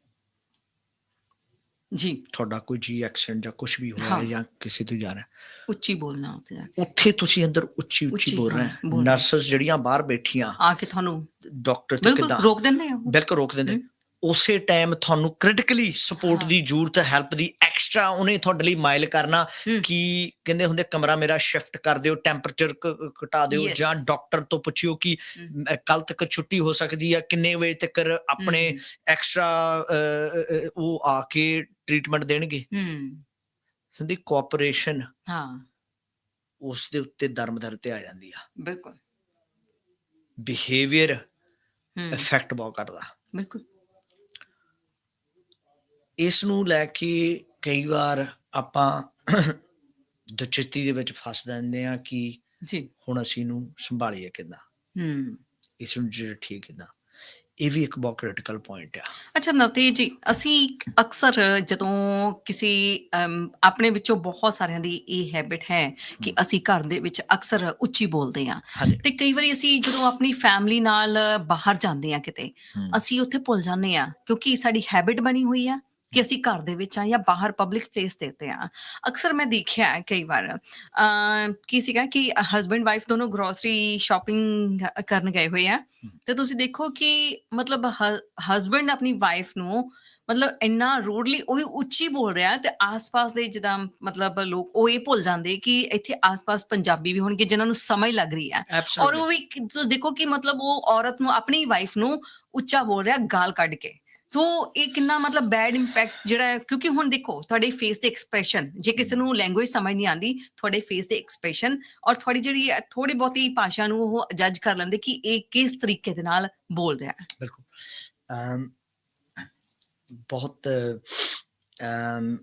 ਜੀ ਤੁਹਾਡਾ ਕੋਈ ਜੀ ਐਕਸੀਡੈਂਟ ਜਾਂ ਕੁਝ ਵੀ ਹੋਇਆ ਹਾਂ। ਹੈ ਜਾਂ ਕਿਸੇ ਤੋਂ ਜਾ ਰਿਹਾ ਉੱਚੀ ਬੋਲਣਾ ਉੱਤੇ ਜਾ ਕੇ ਉੱਥੇ ਤੁਸੀਂ ਅੰਦਰ ਉੱਚੀ ਉੱਚੀ ਉੱਚੀ, ਬੋਲ ਰਹੇ ਹਾਂ, ਬੋਲ ਰਹੇ। ਨਰਸਸ ਜਿਹੜੀਆਂ ਬਾਹਰ ਬੈਠੀਆਂ ਆ ਕੇ ਤੁਹਾਨੂੰ ਡਾਕਟਰ ਤੇ ਬਿਲਕੁਲ ਕਿਦਾਂ ਰੋਕ ਦਿੰਦੇ ਆ ਉਹ। ਬਿਲਕੁਲ ਰੋਕ ਦਿੰਦੇ ਹਮ। ਉਸੇ ਟਾਈਮ ਤੁਹਾਨੂੰ ਕ੍ਰਿਟੀਕਲੀ ਸਪੋਰਟ ਹਾਂ। ਦੀ ਜ਼ਰੂਰਤ ਹੈਲਪ ਦੀ ਐਕਸਟਰਾ ਉਹਨੇ ਤੁਹਾਡੇ ਲਈ ਮਾਈਲ ਕਰਨਾ। ਕਿ ਕਹਿੰਦੇ ਹੁੰਦੇ ਕਮਰਾ ਮੇਰਾ ਸ਼ਿਫਟ ਕਰ ਦਿਓ ਟੈਂਪਰੇਚਰ ਘਟਾ ਦਿਓ. ਜਾਂ ਡਾਕਟਰ ਤੋਂ ਪੁੱਛਿਓ ਕਿ। ਕੱਲ ਤੱਕ ਛੁੱਟੀ ਹੋ ਸਕਦੀ ਹੈ ਕਿੰਨੇ ਵਜੇ ਤੱਕ ਆਪਣੇ ਐਕਸਟਰਾ ਉਹ ਆ ਕੇ ਟ੍ਰੀਟਮੈਂਟ ਦੇਣਗੇ? ਹੂੰ। ਸੰਦੀ ਕੋਆਪਰੇਸ਼ਨ ਹਾਂ। ਉਸ ਦੇ ਉੱਤੇ ਦਰਮਦਰ ਤੇ ਆ ਜਾਂਦੀ ਆ। ਬਿਲਕੁਲ। ਬਿਹੇਵੀਅਰ ਇਫੈਕਟ ਬਹੁਤ ਕਰਦਾ। ਬਿਲਕੁਲ। ਇਸ ਨੂੰ ਲੈ ਕੇ ਕਈ ਵਾਰ ਆਪਾਂ ਦੁਚਿੱਤੀ ਦੇ ਵਿੱਚ ਫਸ ਜਾਂਦੇ ਆ ਕਿ ਜੀ। ਹੁਣ ਅਸੀਂ ਨੂੰ ਸੰਭਾਲੀਏ ਕਿਦਾਂ? ਹੂੰ। ਇਸ ਨੂੰ ਜਿਹੜਾ ਠੀਕ ਕਿਦਾਂ? ਇਹ ਵੀ ਇੱਕ ਬਹੁਤ ਕ੍ਰਿਟੀਕਲ ਪੁਆਇੰਟ ਆ। ਅੱਛਾ ਨਤੀ ਜੀ ਅਸੀਂ ਅਕਸਰ ਜਦੋਂ ਕਿਸੇ ਆਪਣੇ ਵਿੱਚੋਂ ਬਹੁਤ ਸਾਰਿਆਂ ਦੀ ਇਹ ਹੈਬਿਟ ਹੈ ਕਿ ਅਸੀਂ ਘਰ ਦੇ ਵਿੱਚ ਅਕਸਰ ਉੱਚੀ ਬੋਲਦੇ ਹਾਂਜੀ। ਤੇ ਕਈ ਵਾਰੀ ਅਸੀਂ ਜਦੋਂ ਆਪਣੀ ਫੈਮਿਲੀ ਨਾਲ ਬਾਹਰ ਜਾਂਦੇ ਆ ਕਿਤੇ ਅਸੀਂ ਉੱਥੇ ਭੁੱਲ ਜਾਂਦੇ ਆ ਕਿਉਂਕਿ ਸਾਡੀ ਹੈਬਿਟ ਬਣੀ ਹੋਈ ਆ। ਕਿ ਅਸੀਂ ਘਰ ਦੇ ਵਿੱਚ ਆ ਜਾਂ ਬਾਹਰ ਪਬਲਿਕ ਪਲੇਸ ਤੇ ਉੱਤੇ ਆ ਅਕਸਰ ਮੈਂ ਦੇਖਿਆ ਹੈ ਕਈ ਵਾਰ ਅ ਕੀ ਸੀਗਾ ਕਿ ਹਸਬੰਡ ਵਾਈਫ ਦੋਨੋਂ ਗਰੋਸਰੀ ਸ਼ਾਪਿੰਗ ਕਰਨ ਗਏ ਹੋਏ ਆ। ਤੇ ਤੁਸੀਂ ਦੇਖੋ ਕਿ ਮਤਲਬ ਹਸਬੰਡ ਆਪਣੀ ਵਾਈਫ ਨੂੰ ਮਤਲਬ ਇੰਨਾ ਰੂਡਲੀ ਉਹ ਉੱਚੀ ਬੋਲ ਰਿਹਾ ਤੇ ਆਸ-ਪਾਸ ਦੇ ਜਿੱਦਾਂ ਮਤਲਬ ਲੋਕ ਉਹ ਇਹ ਭੁੱਲ ਜਾਂਦੇ ਕਿ ਇੱਥੇ ਆਸ-ਪਾਸ ਪੰਜਾਬੀ ਵੀ ਹੋਣਗੇ ਜਿਨ੍ਹਾਂ ਨੂੰ ਸਮਝ ਲੱਗ ਰਹੀ ਹੈ। ਔਰ. ਉਹ ਵੀ ਦੇਖੋ ਕਿ ਮਤਲਬ ਉਹ ਔਰਤ ਨੂੰ ਆਪਣੀ ਵਾਈਫ ਨੂੰ ਉੱਚਾ ਬੋਲ ਰਿਹਾ ਗਾਲ ਕੱਢ ਕੇ। ਸੋ ਇਹ ਕਿੰਨਾ ਮਤਲਬ ਬੈਡ ਇੰਪੈਕਟ ਜਿਹੜਾ ਹੈ ਕਿਉਂਕਿ ਹੁਣ ਦੇਖੋ ਤੁਹਾਡੇ ਫੇਸ ਦੇ ਐਕਸਪ੍ਰੈਸ਼ਨ ਜੇ ਕਿਸੇ ਨੂੰ ਲੈਂਗੁਏਜ ਸਮਝ ਨਹੀਂ ਆਂਦੀ ਤੁਹਾਡੇ ਫੇਸ ਦੇ ਐਕਸਪ੍ਰੈਸ਼ਨ ਔਰ ਤੁਹਾਡੀ ਜਿਹੜੀ ਥੋੜੀ ਬਹੁਤੀ ਭਾਸ਼ਾ ਨੂੰ ਉਹ ਜੱਜ ਕਰ ਲੈਂਦੇ ਕਿ ਇਹ ਕਿਸ ਤਰੀਕੇ ਦੇ ਨਾਲ ਬੋਲ ਰਿਹਾ ਹੈ। ਬਿਲਕੁਲ। ਅਮ ਬਹੁਤ ਅਮ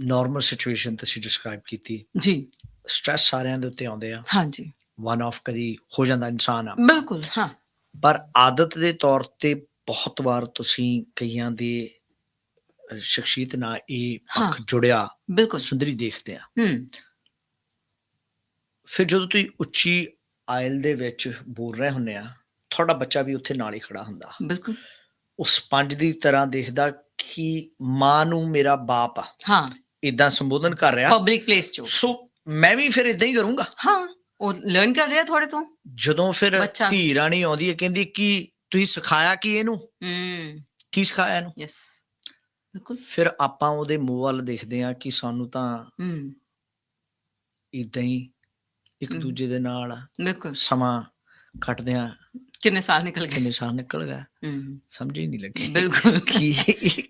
ਨਾਰਮਲ ਸਿਚੁਏਸ਼ਨ ਤੁਸੀਂ ਡਿਸਕ੍ਰਾਈਬ ਕੀਤੀ। ਜੀ। ਸਟ੍ਰੈਸ ਸਾਰਿਆਂ ਦੇ ਉੱਤੇ ਆਉਂਦੇ ਆ। ਹਾਂਜੀ। ਵਨ ਆਫ ਕਦੀ ਹੋ ਜਾਂਦਾ ਇਨਸਾਨ ਆ ਬਿਲਕੁਲ ਹਾਂ। ਪਰ ਆਦਤ ਦੇ ਤੌਰ ਤੇ ਬਹੁਤ ਵਾਰ ਤੁਸੀਂ ਕਈਆਂ ਦੇ ਸ਼ਖਸੀਅਤ ਨਾਲ ਇਹ ਪੱਖ। ਜੁੜਿਆ ਬਿਲਕੁਲ। ਸੁੰਦਰੀ ਦੇਖਦੇ ਆ। ਹੂੰ। ਫਿਰ ਜਦੋਂ ਤੁਸੀਂ ਉੱਚੀ ਆਇਲ ਦੇ ਵਿੱਚ ਬੋਲ ਰਹੇ ਹੁੰਦੇ ਆ ਤੁਹਾਡਾ ਬੱਚਾ ਵੀ ਉੱਥੇ ਨਾਲ ਹੀ ਖੜਾ ਹੁੰਦਾ। ਬਿਲਕੁਲ। ਉਹ ਸਪੰਜ ਦੀ ਤਰ੍ਹਾਂ ਦੇਖਦਾ ਕਿ ਮਾਂ ਨੂੰ ਮੇਰਾ ਬਾਪ ਆ। ਹਾਂ। ਇਦਾਂ ਸੰਬੋਧਨ ਕਰ ਰਿਹਾ। ਪਬਲਿਕ ਪਲੇਸ 'ਚ ਸੋ ਮੈਂ ਵੀ ਫਿਰ ਇਦਾਂ ਹੀ ਕਰੂੰਗਾ। ਹਾਂ। ਉਹ ਲਰਨ ਕਰ ਰਿਹਾ ਤੁਹਾਡੇ ਤੋਂ। ਜਦੋਂ ਫਿਰ। ਧੀ ਰਾਣੀ ਆਉਂਦੀ ਹੈ ਕਹਿੰਦੀ ਕਿ ਤੁਸੀਂ ਸਿਖਾਇਆ ਕੀ ਇਹਨੂੰ? ਹੂੰ। ਕੀ ਸਿਖਾਇਆ ਇਹਨੂੰ? ਯੈਸ ਬਿਲਕੁਲ। ਫਿਰ ਆਪਾਂ ਉਹਦੇ ਮੂੰਹ ਵੱਲ ਦੇਖਦੇ ਆ ਕਿ ਸਾਨੂੰ ਤਾਂ ਹੂੰ। ਇਦਾਂ ਹੀ ਇੱਕ ਹਮ। ਦੂਜੇ ਦੇ ਨਾਲ ਬਿਲਕੁਲ। ਸਮਾਂ ਕੱਟਦੇ ਆ ਕਿੰਨੇ ਸਾਲ ਨਿਕਲ ਗਏ? ਕਿੰਨੇ ਸਾਲ ਨਿਕਲ ਗਏ? ਹੂੰ। ਸਮਝ ਹੀ ਨਹੀਂ ਲੱਗੀ। ਬਿਲਕੁਲ। ਕੀ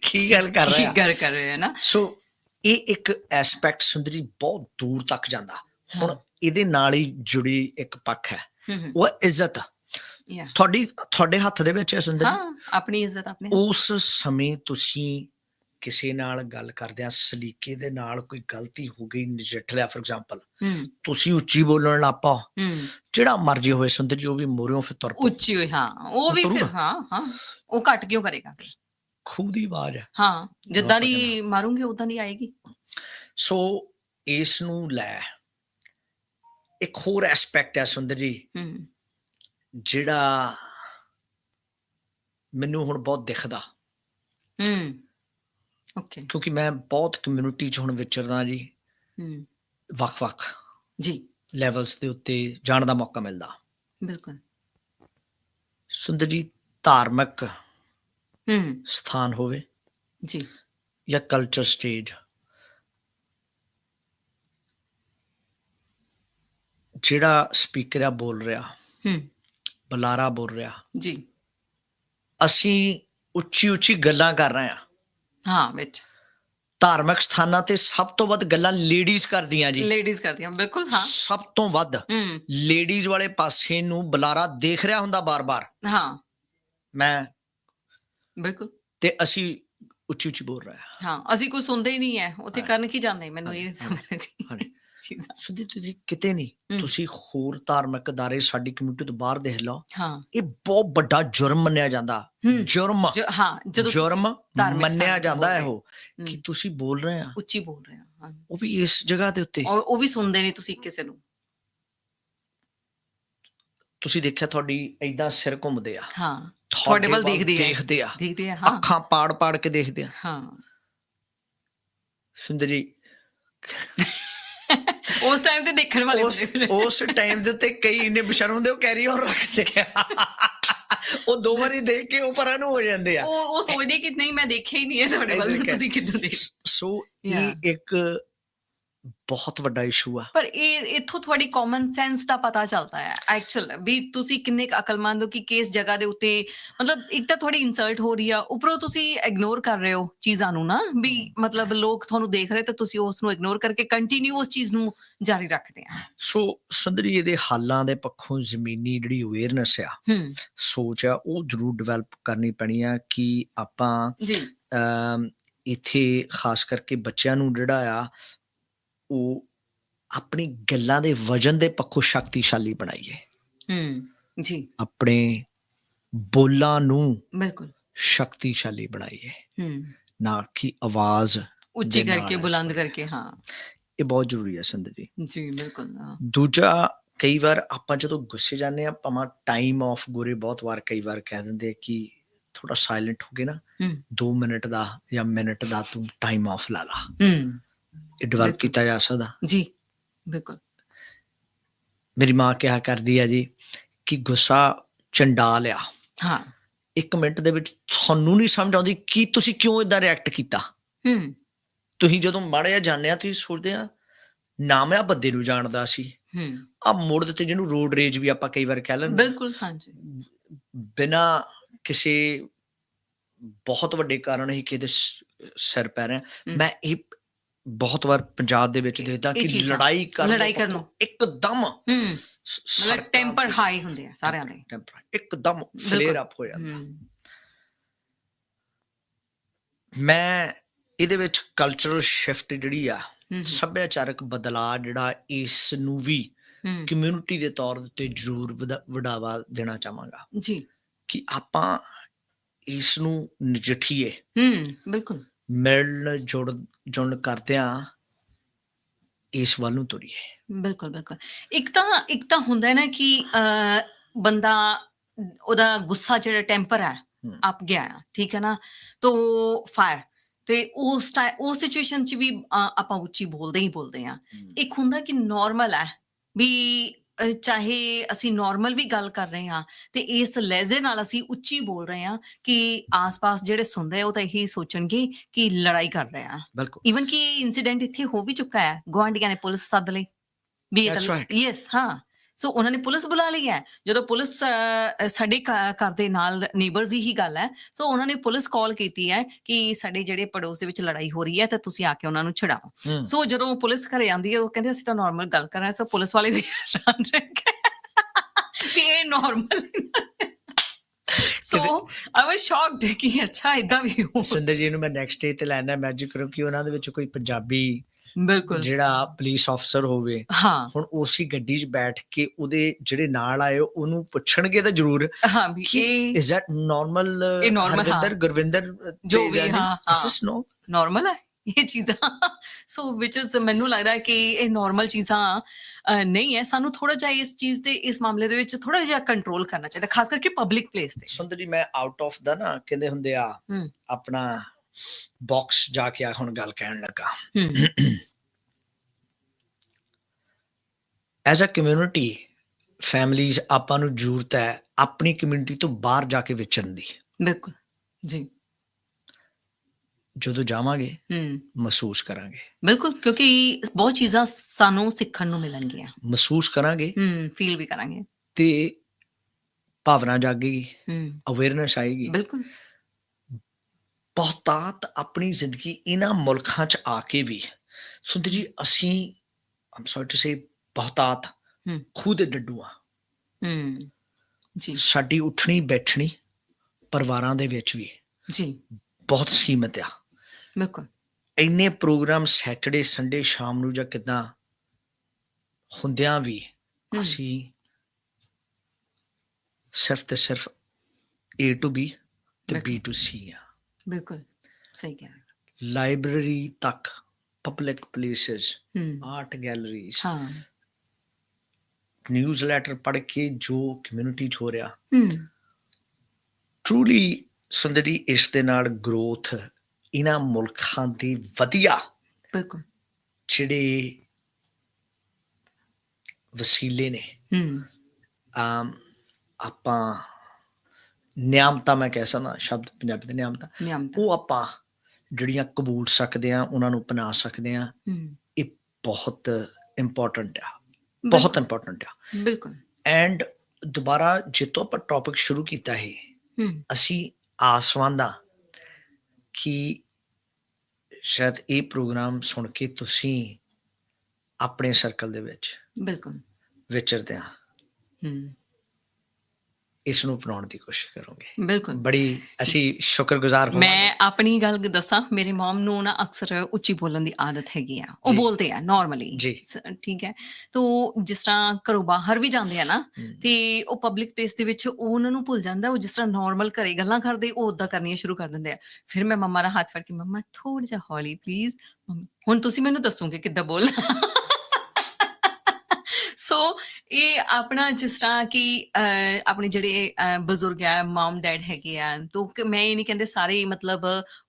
ਕੀ ਗੱਲ ਕਰ ਕੀ ਰਿਹਾ? ਕਰ ਕਰ ਰਹੇ ਹੈ ਨਾ? ਸੋ ਇਹ ਇੱਕ ਐਸਪੈਕਟ ਸੁੰਦਰੀ ਬਹੁਤ ਦੂਰ ਤੱਕ ਜਾਂਦਾ। ਹੁਣ। ਇਹਦੇ ਨਾਲ ਹੀ ਜੁੜੀ ਇੱਕ ਪੱਖ ਹੈ। ਹੂੰ ਉਹ ਹੈ ਇੱਜ਼ਤ ਤੁਹਾਡੀ ਤੁਹਾਡੇ ਹੱਥ ਦੇ ਵਿੱਚ ਹੈ ਸੁੰਦਰੀ ਹਾਂ ਆਪਣੀ ਇੱਜ਼ਤ ਆਪਣੇ ਉਸ ਸਮੇਂ ਤੁਸੀਂ ਕਿਸੇ ਨਾਲ ਗੱਲ ਕਰਦਿਆਂ ਸਲੀਕੇ ਦੇ ਨਾਲ ਕੋਈ ਗਲਤੀ ਹੋ ਗਈ ਨਜਿੱਠ ਲਿਆ ਫॉर ਐਗਜ਼ਾਮਪਲ ਤੁਸੀਂ ਉੱਚੀ ਬੋਲਣ ਲੱਪਾ ਜਿਹੜਾ ਮਰਜ਼ੀ ਹੋਵੇ ਸੁੰਦਰ ਜੀ ਉਹ ਵੀ ਮੋਰਿਓਂ ਫਿਰ ਤੁਰ। ਉੱਚੀ ਹੋਈ ਹਾਂ ਉਹ ਵੀ ਫਿਰ। ਹਾਂ ਹਾਂ ਉਹ ਘਟ ਕਿਉਂ ਕਰੇਗਾ ਫਿਰ? ਖੂਹ ਦੀ ਆਵਾਜ਼ ਹੈ। ਜਿੱਦਾਂ ਦੀ। ਮਾਰੂਗੇ ਉਦਾਂ ਦੀ ਆਏਗੀ। ਸੋ ਇਸ ਨੂੰ ਲੈ ਇੱਕ ਹੋਰ ਐਸਪੈਕਟ ਹੈ ਸੁੰਦਰ ਜੀ। ਹੂੰ। ਜਿਹੜਾ ਮੈਨੂੰ ਹੁਣ ਬਹੁਤ ਦਿਖਦਾ। ਹੂੰ ਓਕੇ ਕਿਉਂਕਿ ਮੈਂ ਬਹੁਤ ਕਮਿਊਨਿਟੀ 'ਚ ਹੁਣ ਵਿਚਰਦਾ ਜੀ। ਹੂੰ। ਵੱਖ-ਵੱਖ ਜੀ। ਲੈਵਲਸ ਦੇ ਉੱਤੇ ਜਾਣ ਦਾ ਮੌਕਾ ਮਿਲਦਾ। ਬਿਲਕੁਲ। ਸੁੰਦਰ ਜੀ ਧਾਰਮਿਕ ਹੂੰ। ਸਥਾਨ ਹੋਵੇ ਜੀ। ਜਾਂ ਕਲਚਰ ਸਟੇਜ ਜਿਹੜਾ ਸਪੀਕਰ ਆ ਬੋਲ ਰਿਹਾ। ਹੂੰ। ਬੁਲਾਰਾ ਬੋਲ ਰਿਹਾ। ਜੀ। ਅਸੀਂ ਉੱਚੀ ਉੱਚੀ ਗੱਲਾਂ ਕਰ ਰਹੇ ਆ ਹਾਂ ਵਿੱਚ। ਧਾਰਮਿਕ ਸਥਾਨਾਂ ਤੇ ਸਭ ਤੋਂ ਵੱਧ ਗੱਲਾਂ ਲੇਡੀਜ਼ ਕਰਦੀਆਂ ਜੀ। ਲੇਡੀਜ਼ ਕਰਦੀਆਂ ਬਿਲਕੁਲ ਹਾਂ। ਸਭ ਤੋਂ ਵੱਧ ਹੂੰ। ਲੇਡੀਜ਼ ਵਾਲੇ ਪਾਸੇ ਨੂੰ ਬੁਲਾਰਾ ਦੇਖ ਰਿਹਾ ਹੁੰਦਾ ਬਾਰ-ਬਾਰ। ਹਾਂ। ਮੈਂ ਬਿਲਕੁਲ। ਤੇ ਅਸੀਂ ਉੱਚੀ ਉੱਚੀ ਬੋਲ ਰਹੇ ਆ ਹਾਂ ਅਸੀਂ ਕੋਈ ਸੁਣਦੇ ਹੀ ਨਹੀਂ ਹੈ। ਉੱਥੇ ਹਾਂ। ਕਰਨ ਕੀ ਜਾਂਦੇ? ਮੈਨੂੰ ਇਹ ਸਮਝ ਨਹੀਂ ਹਾਂਜੀ। ਚੀਜ਼ਾਂ। ਸੁਧੀ ਤੁਸੀਂ ਕਿਤੇ ਨਹੀਂ। ਤੁਸੀਂ ਹੋਰ ਧਾਰਮਿਕ ਅਦਾਰੇ ਸਾਡੀ ਕਮਿਊਨਿਟੀ ਤੋਂ ਬਾਹਰ ਦੇਖ ਲਓ। ਹਾਂ। ਇਹ ਬਹੁਤ ਵੱਡਾ ਜੁਰਮ ਮੰਨਿਆ ਜਾਂਦਾ। ਜੁਰਮ। ਹਾਂ ਜਦੋਂ ਜੁਰਮ ਮੰਨਿਆ ਜਾਂਦਾ ਹੈ। ਉਹ ਕਿ ਤੁਸੀਂ ਬੋਲ ਰਹੇ ਆ। ਉੱਚੀ ਬੋਲ ਰਹੇ ਹਾਂ। ਉਹ ਵੀ ਇਸ ਜਗ੍ਹਾ ਦੇ ਉੱਤੇ। ਔਰ ਉਹ ਵੀ ਸੁਣਦੇ ਨਹੀਂ ਤੁਸੀਂ ਕਿਸੇ ਨੂੰ। ਤੁਸੀਂ ਦੇਖਿਆ ਤੁਹਾਡੀ ਐਦਾਂ ਸਿਰ ਘੁੰਮਦੇ ਆ। ਹਾਂ। ਤੁਹਾਡੇ ਵੱਲ ਦੇਖਦੇ ਆ। ਦੇਖਦੇ ਆ। ਦੇਖਦੇ ਆ ਹਾਂ। ਅੱਖਾਂ ਪਾੜ ਪਾੜ ਕੇ ਦੇਖਦੇ ਆ। ਹਾਂ। ਸੁੰਦਰ ਉਸ ਟਾਈਮ ਤੇ ਦੇਖਣ ਵਾਲੇ ਉਸ। ਉਸ ਟਾਈਮ ਦੇ ਉੱਤੇ ਕਈ ਇੰਨੇ ਬਸ਼ਰਮ ਹੁੰਦੇ ਉਹ ਕੈਰੀ ਔਨ ਰੱਖਦੇ ਆ ਉਹ ਦੋ ਵਾਰੀ ਦੇਖ ਕੇ ਉਹ ਪਰਾਂ ਨੂੰ ਹੋ ਜਾਂਦੇ ਆ ਉਹ ਉਹ ਸੋਚਦੇ ਕਿ ਨਹੀਂ ਮੈਂ ਦੇਖਿਆ ਹੀ ਨਹੀਂ ਹੈ ਤੁਹਾਡੇ ਵੱਲ ਤੁਸੀਂ ਕਿੱਦਾਂ ਦੇਖ ਸੋ. ਇਹ ਇੱਕ ਬਹੁਤ ਵੱਡਾ ਇਸ਼ੂ ਆ। ਪਰ ਇਹ ਇੱਥੋਂ ਤੁਹਾਡੀ ਕਾਮਨ ਸੈਂਸ ਦਾ ਪਤਾ ਚੱਲਦਾ ਹੈ ਐਕਚੁਅਲ ਵੀ ਤੁਸੀਂ ਕਿੰਨੇ ਕੁ ਅਕਲਮੰਦ ਹੋ ਕਿ ਕਿਸ ਜਗ੍ਹਾ ਦੇ ਉੱਤੇ ਮਤਲਬ ਇੱਕ ਤਾਂ ਥੋੜੀ ਇਨਸਲਟ ਹੋ ਰਹੀ ਆ ਉੱਪਰੋਂ ਤੁਸੀਂ ਇਗਨੋਰ ਕਰ ਰਹੇ ਹੋ ਚੀਜ਼ਾਂ ਨੂੰ ਨਾ ਵੀ ਮਤਲਬ ਲੋਕ ਤੁਹਾਨੂੰ ਦੇਖ ਰਹੇ ਤਾਂ ਤੁਸੀਂ ਉਸ ਨੂੰ ਇਗਨੋਰ ਕਰਕੇ ਕੰਟੀਨਿਊ ਉਸ ਚੀਜ਼ ਨੂੰ ਜਾਰੀ ਰੱਖਦੇ ਆ। ਸੋ ਸੁੰਦਰੀ ਇਹਦੇ ਹਾਲਾਂ ਦੇ ਪੱਖੋਂ ਜ਼ਮੀਨੀ ਜਿਹੜੀ ਅਵੇਅਰਨੈਸ ਆ ਹੂੰ। ਸੋਚ ਆ ਉਹ ਜ਼ਰੂਰ ਡਿਵੈਲਪ ਕਰਨੀ ਪੈਣੀ ਆ ਕਿ ਆਪਾਂ ਜੀ। ਅਮ, ਇੱਥੇ ਖਾਸ ਕਰਕੇ ਬੱਚਿਆਂ ਨੂੰ ਜਿਹੜਾ ਆ ਉਹ ਆਪਣੀ ਗੱਲਾਂ ਦੇ ਵਜਨ ਦੇ ਪੱਖੋਂ ਸ਼ਕਤੀਸ਼ਾਲੀ ਬਣਾਈਏ ਹੂੰ। ਜੀ। ਆਪਣੇ ਬੋਲਾਂ ਨੂੰ ਬਿਲਕੁਲ। ਸ਼ਕਤੀਸ਼ਾਲੀ ਬਣਾਈਏ ਹੂੰ। ਨਾ ਕਿ ਆਵਾਜ਼ ਉੱਚੀ ਕਰਕੇ ਬੁਲੰਦ ਕਰਕੇ ਹਾਂ। ਇਹ ਬਹੁਤ ਜ਼ਰੂਰੀ ਹੈ ਸੰਦਰ ਜੀ। ਜੀ ਬਿਲਕੁਲ। ਦੂਜਾ ਕਈ ਵਾਰ ਆਪਾਂ ਜਦੋਂ ਗੁੱਸੇ ਜਾਂਦੇ ਆ ਭਾਵੇਂ ਟਾਈਮ ਆਫ ਗੋਰੇ ਬਹੁਤ ਵਾਰ ਕਈ ਵਾਰ ਕਹਿ ਦਿੰਦੇ ਆ ਕਿ ਥੋੜਾ ਸਾਇਲੈਂਟ ਹੋ ਗਏ ਨਾ ਹੂੰ। 2 ਮਿੰਟ ਦਾ ਜਾਂ ਮਿੰਟ ਦਾ ਤੂੰ ਟਾਈਮ ਆਫ ਲਾ ਲਾ। ਹੂੰ। ਡਿਵੈਲਪ ਬਿਲਕੁਲ। ਕੀਤਾ ਜਾ ਸਕਦਾ। ਜੀ ਬਿਲਕੁਲ। ਮੇਰੀ ਮਾਂ ਕਿਹਾ ਕਰਦੀ ਆ ਜੀ ਕਿ ਗੁੱਸਾ ਚੰਡਾਲ ਆ ਹਾਂ। ਇੱਕ ਮਿੰਟ ਦੇ ਵਿੱਚ ਤੁਹਾਨੂੰ ਨਹੀਂ ਸਮਝ ਆਉਂਦੀ ਕਿ ਤੁਸੀਂ ਕਿਉਂ ਇਦਾਂ ਰਿਐਕਟ ਕੀਤਾ? ਹੂੰ। ਤੁਸੀਂ ਜਦੋਂ ਮਾੜਾ ਜਿਹਾ ਜਾਣਿਆ ਤੁਸੀਂ ਸੋਚਦੇ ਆ ਨਾ ਮੈਂ ਆ ਬੰਦੇ ਨੂੰ ਜਾਣਦਾ ਸੀ। ਹੂੰ। ਆ ਮੋੜ ਦਿੱਤੇ ਜਿਹਨੂੰ ਰੋਡ ਰੇਜ ਵੀ ਆਪਾਂ ਕਈ ਵਾਰ ਕਹਿ ਲੈਂਦੇ ਬਿਲਕੁਲ ਹਾਂਜੀ। ਬਿਨਾ ਕਿਸੇ ਬਹੁਤ ਵੱਡੇ ਕਾਰਨ ਹੀ ਕਿਤੇ ਸਿਰ ਪੈ ਰਿਹਾ ਹਮ। ਮੈਂ ਇਹ ਬਹੁਤ ਵਾਰ ਪੰਜਾਬ ਦੇ ਵਿੱਚ ਦੇਖਦਾ ਕਿ ਲੜਾਈ ਕਰਨ ਲੜਾਈ ਕਰਨ। ਇੱਕਦਮ ਹੂੰ। ਮਤਲਬ ਟੈਂਪਰ ਹਾਈ ਹੁੰਦੇ ਆ ਸਾਰਿਆਂ ਦੇ। ਟੈਂਪਰ ਇੱਕਦਮ ਫਲੇਅਰ ਅਪ ਹੋ ਜਾਂਦਾ। ਹੂੰ। ਮੈਂ ਇਹਦੇ ਵਿੱਚ ਕਲਚਰਲ ਸ਼ਿਫਟ ਜਿਹੜੀ ਆ ਸੱਭਿਆਚਾਰਕ ਬਦਲਾਅ ਜਿਹੜਾ ਇਸ ਨੂੰ ਵੀ ਕਮਿਊਨਿਟੀ ਦੇ ਤੌਰ ਤੇ ਜ਼ਰੂਰ ਵਧ- ਵਡਾਵਾ ਦੇਣਾ ਚਾਹਾਂਗਾ। ਜੀ। ਕਿ ਆਪਾਂ ਇਸ ਨੂੰ ਨਜਿੱਠੀਏ। ਹਮ ਬਿਲਕੁਲ। ਮਿਲਣ ਜੁੜ ਜੁਣ ਕਰਦਿਆਂ ਇਸ ਵੱਲ ਨੂੰ ਤੁਰੀਏ। ਬਿਲਕੁਲ ਬਿਲਕੁਲ। ਇੱਕ ਤਾਂ ਇੱਕ ਤਾਂ ਹੁੰਦਾ ਹੈ ਨਾ ਕਿ ਬੰਦਾ ਉਹਦਾ ਗੁੱਸਾ ਜਿਹੜਾ ਟੈਂਪਰ ਹੈ। ਅਪ ਗਿਆ ਠੀਕ ਹੈ ਨਾ? ਤੋ ਫਾਇਰ ਤੇ ਉਸ ਉਸ ਸਿਚੁਏਸ਼ਨ 'ਚ ਵੀ ਆਪਾਂ ਉੱਚੀ ਬੋਲਦੇ ਹੀ ਬੋਲਦੇ ਆ ਇੱਕ ਹੁੰਦਾ ਕਿ ਨਾਰਮਲ ਹੈ ਵੀ ਚਾਹੇ ਅਸੀਂ ਨਾਰਮਲ ਵੀ ਗੱਲ ਕਰ ਰਹੇ ਹਾਂ ਤੇ ਇਸ ਲਹਿਜ਼ੇ ਨਾਲ ਅਸੀਂ ਉੱਚੀ ਬੋਲ ਰਹੇ ਹਾਂ ਕਿ ਆਸ-ਪਾਸ ਜਿਹੜੇ ਸੁਣ ਰਹੇ ਉਹ ਤਾਂ ਇਹੀ ਸੋਚਣਗੇ ਕਿ ਲੜਾਈ ਕਰ ਰਹੇ ਆ ਬਿਲਕੁਲ। ਇਵਨ ਕਿ ਇਨਸੀਡੈਂਟ ਇੱਥੇ ਹੋ ਵੀ ਚੁੱਕਾ ਹੈ ਗਵਾਂਢੀਆਂ ਨੇ ਪੁਲਿਸ ਸੱਦ ਲਈ। ਵੀ. ਯੈਸ ਹਾਂ। ਸੋ ਉਹਨਾਂ ਨੇ ਪੁਲਿਸ ਬੁਲਾ ਲਈ ਹੈ। ਜਦੋਂ ਪੁਲਿਸ ਸਾਡੇ ਘਰ ਦੇ ਨਾਲ ਨੇਬਰਸ ਦੀ ਹੀ ਗੱਲ ਹੈ। ਸੋ ਉਹਨਾਂ ਨੇ ਪੁਲਿਸ ਕਾਲ ਕੀਤੀ ਹੈ ਕਿ ਸਾਡੇ ਜਿਹੜੇ ਪੜੋਸ ਦੇ ਵਿੱਚ ਲੜਾਈ ਹੋ ਰਹੀ ਹੈ ਤਾਂ ਤੁਸੀਂ ਆ ਕੇ ਉਹਨਾਂ ਨੂੰ ਛਡਾਓ। ਸੋ ਜਦੋਂ ਪੁਲਿਸ ਘਰੇ ਆਂਦੀ ਹੈ ਉਹ ਕਹਿੰਦੇ ਅਸੀਂ ਤਾਂ ਨਾਰਮਲ ਗੱਲ ਕਰ ਰਹੇ ਸੋ ਪੁਲਿਸ ਵਾਲੇ ਵੀ ਹੈਰਾਨ ਰਹਿ ਵੀ ਇਹ ਨਾਰਮਲ ਸੋ ਆਈ ਵਾਸ ਸ਼ੌਕਡ ਕਿ ਅੱਛਾ ਇਦਾਂ ਵੀ ਹੋ ਸੁੰਦਰ ਜੀ ਨੂੰ ਮੈਂ ਨੈਕਸਟ ਡੇ ਤੇ ਲੈਣਾ ਮੈਜਿਕ ਕਰੋ ਕਿ ਉਹਨਾਂ ਦੇ ਵਿੱਚ ਕੋਈ ਪੰਜਾਬੀ ਬਿਲਕੁਲ। ਜਿਹੜਾ ਪੁਲਿਸ ਅਫਸਰ ਹੋਵੇ ਹਾਂ। ਹੁਣ ਉਸੇ ਗੱਡੀ 'ਚ ਬੈਠ ਕੇ ਉਹਦੇ ਜਿਹੜੇ ਨਾਲ ਆਏ ਉਹਨੂੰ ਪੁੱਛਣਗੇ ਤਾਂ ਜ਼ਰੂਰ ਹਾਂ ਵੀ ਕਿ ਇਜ਼ ਦੈਟ ਨਾਰਮਲ ਇਹ normal, ਹਰਵਿੰਦਰ ਗੁਰਵਿੰਦਰ ਜੋ ਵੀ, ਹਾਂ, ਹਾਂ। ਇਸ ਨੋ ਨਾਰਮਲ ਹੈ ਇਹ ਚੀਜ਼ਾਂ? ਸੋ ਵਿਚ ਇਜ਼ ਮੈਨੂੰ ਲੱਗਦਾ ਹੈ ਕਿ ਇਹ ਨਾਰਮਲ ਚੀਜ਼ਾਂ ਨਹੀਂ ਹੈ। ਸਾਨੂੰ ਥੋੜਾ ਜਿਹਾ ਇਸ ਚੀਜ਼ ਤੇ ਇਸ ਮਾਮਲੇ ਦੇ ਵਿੱਚ ਥੋੜਾ ਜਿਹਾ ਕੰਟਰੋਲ ਕਰਨਾ ਚਾਹੀਦਾ ਖਾਸ ਕਰਕੇ ਪਬਲਿਕ ਪਲੇਸ ਤੇ। ਸੁੰਦਰ ਮੈਂ ਆਊਟ ਆਫ ਦਾ ਨਾ ਕਹਿੰਦੇ ਹੁੰਦੇ ਆ। ਆਪਣਾ ਬਾਕਸ ਜਾ ਕੇ ਆ ਹੁਣ ਗੱਲ ਕਹਿਣ ਲੱਗਾ। ਐਜ਼ ਅ ਕਮਿਊਨਿਟੀ ਫੈਮਲੀਜ਼ ਆਪਾਂ ਨੂੰ ਜ਼ਰੂਰਤ ਹੈ ਆਪਣੀ ਕਮਿਊਨਿਟੀ ਤੋਂ ਬਾਹਰ ਜਾ ਕੇ ਵਿਚਰਨ ਦੀ। ਬਿਲਕੁਲ ਜੀ। ਜਦੋਂ ਜਾਵਾਂਗੇ ਹਮ ਮਹਿਸੂਸ ਕਰਾਂਗੇ। ਬਿਲਕੁਲ ਕਿਉਂਕਿ ਬਹੁਤ ਚੀਜ਼ਾਂ ਸਾਨੂੰ ਸਿੱਖਣ ਨੂੰ ਮਿਲਣਗੀਆਂ। ਮਹਿਸੂਸ ਕਰਾਂਗੇ। ਹਮ ਫੀਲ ਵੀ ਕਰਾਂਗੇ। ਤੇ ਭਾਵਨਾ ਜਾਗੇਗੀ ਹਮ ਅਵੇਅਰਨੈਸ ਆਏਗੀ। ਬਿਲਕੁਲ। ਬਹੁਤਾਤ ਆਪਣੀ ਜ਼ਿੰਦਗੀ ਇਹਨਾਂ ਮੁਲਕਾਂ 'ਚ ਆ ਕੇ ਵੀ ਸੁੰਦਰ ਜੀ ਅਸੀਂ ਆਮ ਸੌਰੀ ਟੂ ਸੇ ਬਹੁਤਾਤ। ਖੁਦ ਡੱਡੂ ਆ ਹਮ ਜੀ। ਸਾਡੀ ਉੱਠਣੀ ਬੈਠਣੀ ਪਰਿਵਾਰਾਂ ਦੇ ਵਿੱਚ ਵੀ ਜੀ। ਬਹੁਤ ਸੀਮਤ ਆ। ਬਿਲਕੁਲ। ਇੰਨੇ ਪ੍ਰੋਗਰਾਮ ਸੈਟਰਡੇ ਸੰਡੇ ਸ਼ਾਮ ਨੂੰ ਜਾਂ ਕਿਦਾਂ ਹੁੰਦਿਆਂ ਵੀ। ਅਸੀਂ ਸਿਰਫ ਤੇ ਸਿਰਫ A to B ਤੇ B to C ਆ। ਬਿਲਕੁਲ ਸਹੀ ਕਹਿ। ਰਹੇ ਹੋ। ਲਾਇਬ੍ਰੇਰੀ ਤੱਕ ਪਬਲਿਕ ਪਲੇਸਸ ਆਰਟ ਗੈਲਰੀਜ਼ ਹਾਂ। ਨਿਊਜ਼ਲੈਟਰ ਪੜ੍ਹ ਕੇ ਜੋ ਕਮਿਊਨਿਟੀ 'ਚ ਹੋ ਰਿਹਾ। ਟਰੂਲੀ ਸੁੰਦਰੀ ਇਸ ਦੇ ਨਾਲ ਗਰੋਥ ਇਹਨਾਂ ਮੁਲਕਾਂ ਦੀ ਵਧੀਆ ਬਿਲਕੁਲ। ਜਿਹੜੇ ਵਸੀਲੇ ਨੇ। ਹਮ ਆਮ ਆਪਾਂ ਨਿਯਮਤਾ ਮੈਂ ਕਹਿ ਸਕਦਾ ਸ਼ਬਦ ਪੰਜਾਬੀ ਦੇ ਨਿਯਮਤਾ ਨਿਯਮ ਉਹ ਆਪਾਂ ਜਿਹੜੀਆਂ ਕਬੂਲ ਸਕਦੇ ਆ ਉਹਨਾਂ ਨੂੰ ਅਪਣਾ ਸਕਦੇ ਆ ਇਹ ਬਹੁਤ ਇੰਪੋਰਟੈਂਟ ਆ। ਬਹੁਤ ਇੰਪੋਰਟੈਂਟ ਆ। ਬਿਲਕੁਲ। ਐਂਡ ਦੁਬਾਰਾ ਜਿੱਤੋਂ ਆਪਾਂ ਟੌਪਿਕ ਸ਼ੁਰੂ ਕੀਤਾ ਹੈ। ਅਸੀਂ ਆਸਵੰਦ ਹਾਂ ਕਿ ਸ਼ਾਇਦ ਇਹ ਪ੍ਰੋਗਰਾਮ ਸੁਣ ਕੇ ਤੁਸੀਂ ਆਪਣੇ ਸਰਕਲ ਦੇ ਵਿੱਚ ਬਿਲਕੁਲ। ਵਿਚਰਦੇ ਆ ਹਮ ਇਸ ਨੂੰ ਅਪਣਾਉਣ ਦੀ ਕੋਸ਼ਿਸ਼ ਕਰੋਗੇ। ਬਿਲਕੁਲ। ਬੜੀ ਅਸੀਂ ਸ਼ੁਕਰਗੁਜ਼ਾਰ ਹੋਵਾਂਗੇ। ਮੈਂ ਆਪਣੀ ਗੱਲ ਦੱਸਾਂ ਮੇਰੇ ਮਮ ਨੂੰ ਨਾ ਅਕਸਰ ਉੱਚੀ ਬੋਲਣ ਦੀ ਆਦਤ ਹੈਗੀ ਆ। ਉਹ। ਬੋਲਦੇ ਆ ਨਾਰਮਲੀ ਜੀ। ਠੀਕ ਹੈ। ਤੋ ਜਿਸ ਤਰ੍ਹਾਂ ਘਰੋਂ ਬਾਹਰ ਵੀ ਜਾਂਦੇ ਆ ਨਾ ਤੇ ਉਹ ਪਬਲਿਕ ਪਲੇਸ ਦੇ ਵਿੱਚ ਉਹ ਉਹਨਾਂ ਨੂੰ ਭੁੱਲ ਜਾਂਦਾ ਉਹ ਜਿਸ ਤਰ੍ਹਾਂ ਨਾਰਮਲ ਘਰੇ ਗੱਲਾਂ ਕਰਦੇ ਉਹ ਉਦਾਂ ਕਰਨੀਆਂ ਸ਼ੁਰੂ ਕਰ ਦਿੰਦੇ ਆ। ਫਿਰ ਮੈਂ ਮੰਮਾ ਦਾ ਹੱਥ ਫੜ ਕੇ ਮੰਮਾ ਥੋੜਾ ਜਿਹਾ ਹੌਲੀ ਪਲੀਜ਼ ਹੁਣ ਤੁਸੀਂ ਮੈਨੂੰ ਦੱਸੋਗੇ ਕਿੱਦਾਂ ਬੋਲਣਾ? ਸੋ ਇਹ ਆਪਣਾ ਜਿਸ ਤਰ੍ਹਾਂ ਕਿ ਆਪਣੇ ਜਿਹੜੇ ਬਜ਼ੁਰਗ ਆ ਮਮ ਡੈਡ ਹੈਗੇ ਆ ਤੋ ਮੈਂ ਇਹ ਨਹੀਂ ਕਹਿੰਦੇ ਸਾਰੇ ਹੀ ਮਤਲਬ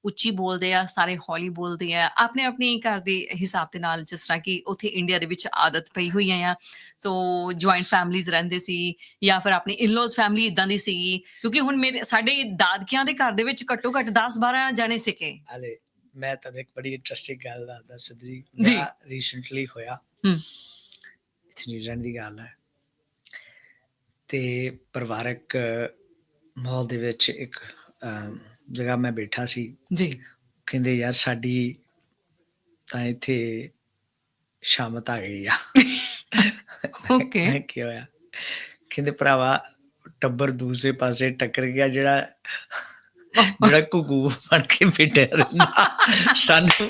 ਉੱਚੀ ਬੋਲਦੇ ਆ ਸਾਰੇ ਹੌਲੀ ਬੋਲਦੇ ਆ ਆਪਣੇ ਆਪਣੇ ਘਰ ਦੇ ਹਿਸਾਬ ਦੇ ਨਾਲ ਜਿਸ ਤਰ੍ਹਾਂ ਕਿ ਉੱਥੇ ਇੰਡੀਆ ਦੇ ਵਿੱਚ ਆਦਤ ਪਈ ਹੋਈ ਆ ਸੋ ਜੁਆਇੰਟ ਫੈਮਲੀਜ਼ ਰਹਿੰਦੇ ਸੀ ਜਾਂ ਫਿਰ ਆਪਣੀ ਇਨ-ਲॉज ਫੈਮਿਲੀ ਇਦਾਂ ਦੀ ਸੀਗੀ ਕਿਉਂਕਿ ਹੁਣ ਮੇਰੇ ਸਾਡੇ ਦਾਦਕਿਆਂ ਦੇ ਘਰ ਦੇ ਵਿੱਚ ਘੱਟੋ ਘੱਟ 10 12 ਜਾਣੇ ਸੀਗੇ ਹਲੇ ਮੈਂ ਤੁਹਾਨੂੰ ਇੱਕ ਬੜੀ ਇੰਟਰਸਟਿੰਗ ਗੱਲ ਦੱਸਦਾ ਸੁਧਰੀ ਜੀ। ਰੀਸੈਂਟਲੀ ਹੋਇਆ ਹਮ। ਨਿਊਜ਼ੀਲੈਂਡ ਦੀ ਗੱਲ ਹੈ। ਤੇ ਪਰਿਵਾਰਕ ਮਾਹੌਲ ਦੇ ਵਿੱਚ ਇੱਕ ਜਗ੍ਹਾ ਮੈਂ ਬੈਠਾ ਸੀ। ਜੀ। ਕਹਿੰਦੇ ਯਾਰ ਸਾਡੀ ਤਾਂ ਇੱਥੇ ਸ਼ਾਮਤ ਆ ਗਈ ਆ। ਓਕੇ। ਮੈਂ ਕੀ ਹੋਇਆ ਕਹਿੰਦੇ ਭਰਾਵਾ ਟੱਬਰ ਦੂਸਰੇ ਪਾਸੇ ਟੱਕਰ ਗਿਆ ਜਿਹੜਾ ਜਿਹੜਾ ਕੁਕੂ ਬਣ ਕੇ ਫਿੱਟਿਆ ਰਹਿੰਦਾ। ਸਾਨੂੰ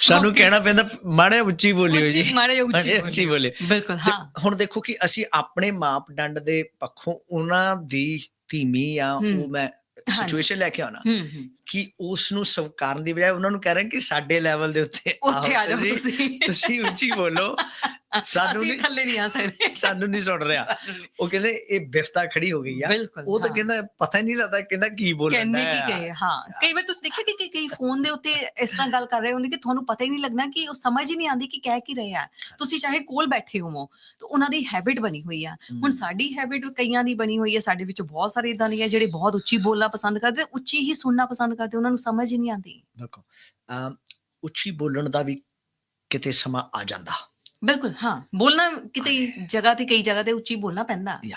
ਸਾਨੂੰ ਕਹਿਣਾ ਪੈਂਦਾ ਮਾੜੇ ਉੱਚੀ ਬੋਲਿਓ ਜੀ। ਮਾੜੇ ਉੱਚੀ ਬੋਲਿਓ। ਬਿਲਕੁਲ ਹਾਂ। ਹੁਣ ਦੇਖੋ ਕਿ ਅਸੀਂ ਆਪਣੇ ਮਾਪਦੰਡ ਦੇ ਪੱਖੋਂ ਉਹਨਾਂ ਦੀ ਧੀਮੀ ਆ। ਉਹ ਮੈਂ। ਸਿਚੁਏਸ਼ਨ ਲੈ ਕੇ ਆਉਣਾ ਕਿ ਉਸ ਨੂੰ ਸਵੀਕਾਰਨ ਦੀ ਬਜਾਏ ਉਹਨਾਂ ਨੂੰ ਕਹਿ ਰਹੇ ਕਿ ਸਾਡੇ ਲੈਵਲ ਦੇ ਉੱਤੇ ਉੱਥੇ ਆ ਜਾਓ ਤੁਸੀਂ। ਤੁਸੀਂ ਉੱਚੀ ਬੋਲੋ। ਸਾਨੂੰ ਨਹੀਂ ਥੱਲੇ ਨਹੀਂ ਆ ਸਕਦੇ। ਸਾਨੂੰ ਨਹੀਂ ਸੁਣ ਰਿਹਾ। ਉਹ ਕਹਿੰਦੇ ਇਹ ਵਿਵਸਥਾ ਖੜੀ ਹੋ ਗਈ ਆ। ਉਹ ਤਾਂ। ਕਹਿੰਦਾ ਪਤਾ ਹੀ ਨਹੀਂ ਲੱਗਦਾ ਕਹਿੰਦਾ ਕੀ ਬੋਲਣਾ ਕਹਿੰਦੇ ਕੀ ਗਏ ਹਾਂ। ਕਈ ਵਾਰ ਤੁਸੀਂ ਦੇਖਿਆ ਕਿ ਕਈ- ਫੋਨ ਦੇ ਉੱਤੇ ਇਸ ਤਰ੍ਹਾਂ ਗੱਲ ਕਰ ਰਹੇ ਹੁੰਦੇ ਕਿ ਤੁਹਾਨੂੰ ਪਤਾ ਹੀ ਨਹੀਂ ਲੱਗਣਾ ਕਿ ਉਹ ਸਮਝ ਹੀ ਨਹੀਂ ਆਉਂਦੀ ਕਿ ਕਹਿ ਕੀ ਰਹੇ ਆ। ਤੁਸੀਂ ਚਾਹੇ ਕੋਲ ਬੈਠੇ ਹੋਵੋ ਤਾਂ ਉਹਨਾਂ ਦੀ ਹੈਬਿਟ ਬਣੀ ਹੋਈ ਆ। ਹੁਣ ਸਾਡੀ ਹੈਬਿਟ ਕਈਆਂ ਦੀ ਬਣੀ ਹੋਈ ਹੈ ਸਾਡੇ ਵਿੱਚ ਬਹੁਤ ਸਾਰੇ ਇਦਾਂ ਦੇ ਆ ਜਿਹੜੇ ਬਹੁਤ ਉੱਚੀ ਬੋਲਣਾ ਪਸੰਦ ਕਰਦੇ ਉੱਚੀ ਹੀ ਸੁਣਨਾ ਪਸੰਦ ਕਰਦੇ ਉਹਨਾਂ ਨੂੰ ਸਮਝ ਹੀ ਨਹੀਂ ਆਉਂਦੀ। ਦੇਖੋ ਉੱਚੀ ਬੋਲਣ ਦਾ ਵੀ ਕਿਤੇ ਸਮਾਂ ਆ ਜਾਂਦਾ। ਬਿਲਕੁਲ ਹਾਂ। ਬੋਲਣਾ ਕਿਤੇ ਜਗ੍ਹਾ ਤੇ ਕਈ ਜਗ੍ਹਾ ਤੇ ਉੱਚੀ ਬੋਲਣਾ ਪੈਂਦਾ। ਯਾ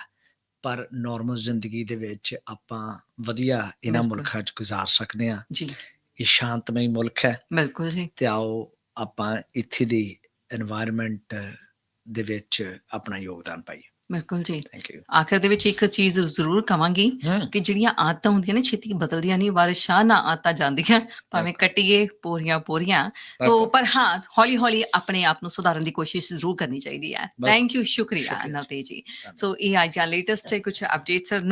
ਪਰ ਨਾਰਮਲ ਜ਼ਿੰਦਗੀ ਦੇ ਵਿੱਚ ਆਪਾਂ ਵਧੀਆ ਇਹਨਾਂ ਮੁਲਕਾਂ 'ਚ ਗੁਜ਼ਾਰ ਸਕਦੇ ਆ ਜੀ। ਇਹ ਸ਼ਾਂਤਮਈ ਮੁਲਕ ਹੈ। ਬਿਲਕੁਲ ਜੀ। ਤੇ ਆਓ ਆਪਾਂ ਇੱਥੇ ਦੀ এনवायरमेंट ਦੇ ਵਿੱਚ ਆਪਣਾ ਯੋਗਦਾਨ ਪਾਈਏ। ਬਿਲਕੁਲ ਜੀ। ਥੈਂਕ ਯੂ ਆਖਰ ਦੇ ਵਿੱਚ ਇੱਕ ਚੀਜ਼ ਜ਼ਰੂਰ ਕਵਾਂਗੀ ਕਿ ਜਿਹੜੀਆਂ ਆਦਤਾਂ ਹੁੰਦੀਆਂ ਨੇ ਛੇਤੀ ਬਦਲਦੀਆਂ ਨਹੀਂ ਵਾਰਿਸ਼ਾਂ ਨਾ ਆਦਤਾਂ ਜਾਂਦੀਆਂ ਭਾਵੇਂ ਕੱਟੀਏ ਪੂਰੀਆਂ ਪੂਰੀਆਂ। ਤੋ ਪਰ ਹਾਂ ਹੌਲੀ ਹੌਲੀ ਆਪਣੇ ਆਪ ਨੂੰ ਸੁਧਾਰਨ ਦੀ ਕੋਸ਼ਿਸ਼ ਜ਼ਰੂਰ ਕਰਨੀ ਚਾਹੀਦੀ ਹੈ। ਬਿਲਕੁਲ। ਥੈਂਕ ਯੂ ਸ਼ੁਕਰੀਆ ਸ਼ੁਕਰੀਆ। ਨਵਤੇਜ ਜੀ। ਸੋ ਇਹ ਅੱਜ ਦਾ ਲੇਟੈਸਟ ਕੁਝ ਅਪਡੇਟਸ ਨਾ